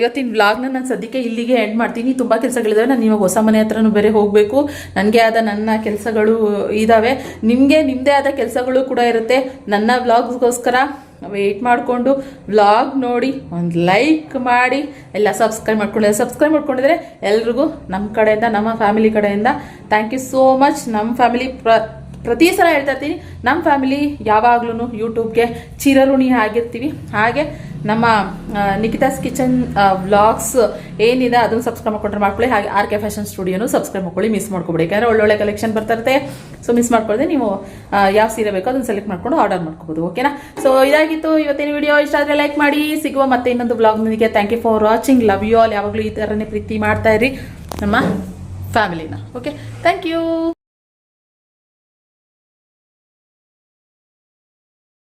ಇವತ್ತಿನ ವ್ಲಾಗ್ನ ನಾನು ಸದ್ಯಕ್ಕೆ ಇಲ್ಲಿಗೆ ಎಂಡ್ ಮಾಡ್ತೀನಿ. ತುಂಬ ಕೆಲಸಗಳಿದ್ದಾವೆ ನಾನು ಇವಾಗ ಹೊಸ ಮನೆ ಹತ್ರನೂ ಬೇರೆ ಹೋಗಬೇಕು. ನನಗೆ ಆದ ನನ್ನ ಕೆಲಸಗಳು ಇದ್ದಾವೆ ನಿಮಗೆ ನಿಮ್ಮದೇ ಆದ ಕೆಲಸಗಳು ಕೂಡ ಇರುತ್ತೆ. ನನ್ನ ವ್ಲಾಗ್ಸ್ಗೋಸ್ಕರ ವೆಯ್ಟ್ ಮಾಡಿಕೊಂಡು ವ್ಲಾಗ್ ನೋಡಿ, ಒಂದು ಲೈಕ್ ಮಾಡಿ, ಎಲ್ಲ ಸಬ್ಸ್ಕ್ರೈಬ್ ಮಾಡ್ಕೊಂಡಿದ್ದಾರೆ ಸಬ್ಸ್ಕ್ರೈಬ್ ಮಾಡ್ಕೊಂಡಿದ್ರೆ ಎಲ್ರಿಗೂ ನಮ್ಮ ಕಡೆಯಿಂದ, ನಮ್ಮ ಫ್ಯಾಮಿಲಿ ಕಡೆಯಿಂದ ಥ್ಯಾಂಕ್ ಯು ಸೋ ಮಚ್ ನಮ್ಮ ಫ್ಯಾಮಿಲಿ ಪ್ರ, ಪ್ರತಿ ಸಲ ಹೇಳ್ತಾ ಇರ್ತೀನಿ. ನಮ್ಮ ಫ್ಯಾಮಿಲಿ ಯಾವಾಗ್ಲೂ ಯೂಟ್ಯೂಬ್ಗೆ ಚಿರಋಣಿ ಆಗಿರ್ತೀವಿ. ಹಾಗೆ ನಮ್ಮ ನಿಖಿತಾಸ್ ಕಿಚನ್ ವ್ಲಾಗ್ಸ್ ಏನಿದೆ ಅದನ್ನು ಸಬ್ಸ್ಕ್ರೈಬ್ ಮಾಡ್ಕೊಂಡ್ರೆ ಮಾಡ್ಕೊಳ್ಳಿ. ಹಾಗೆ ಆರ್ ಕೆ ಫ್ಯಾಷನ್ ಸ್ಟುಡಿಯೋನು ಸಬ್ಸ್ಕ್ರೈಬ್ ಮಾಡ್ಕೊಳ್ಳಿ. ಮಿಸ್ ಮಾಡ್ಕೊಬೇಡಿ. ಯಾಕಂದ್ರೆ ಒಳ್ಳೊಳ್ಳೆ ಕಲೆಕ್ಷನ್ ಬರ್ತಾ ಇರುತ್ತೆ ಸೊ ಮಿಸ್ ಮಾಡ್ಕೊಳ್ಳದೆ ನೀವು ಯಾವ ಸೀರೆ ಬೇಕೋ ಅದನ್ನು ಸೆಲೆಕ್ಟ್ ಮಾಡ್ಕೊಂಡು ಆರ್ಡರ್ ಮಾಡ್ಕೋಬೋದು. ಓಕೆನಾ ಸೊ ಇದಾಗಿತ್ತು ಇವತ್ತಿನ ವಿಡಿಯೋ ಇಷ್ಟ ಆದರೆ ಲೈಕ್ ಮಾಡಿ. ಸಿಗುವ ಮತ್ತೆ ಇನ್ನೊಂದು ವ್ಲಾಗ್ ನಿಮಗೆ. Thank you for watching love you all ಯಾವಾಗಲೂ ಈ ಥರನೇ ಪ್ರೀತಿ ಮಾಡ್ತಾ ಇರಿ. ನಮ್ಮ ಫ್ಯಾಮಿಲಿನ ಓಕೆ ಥ್ಯಾಂಕ್ ಯು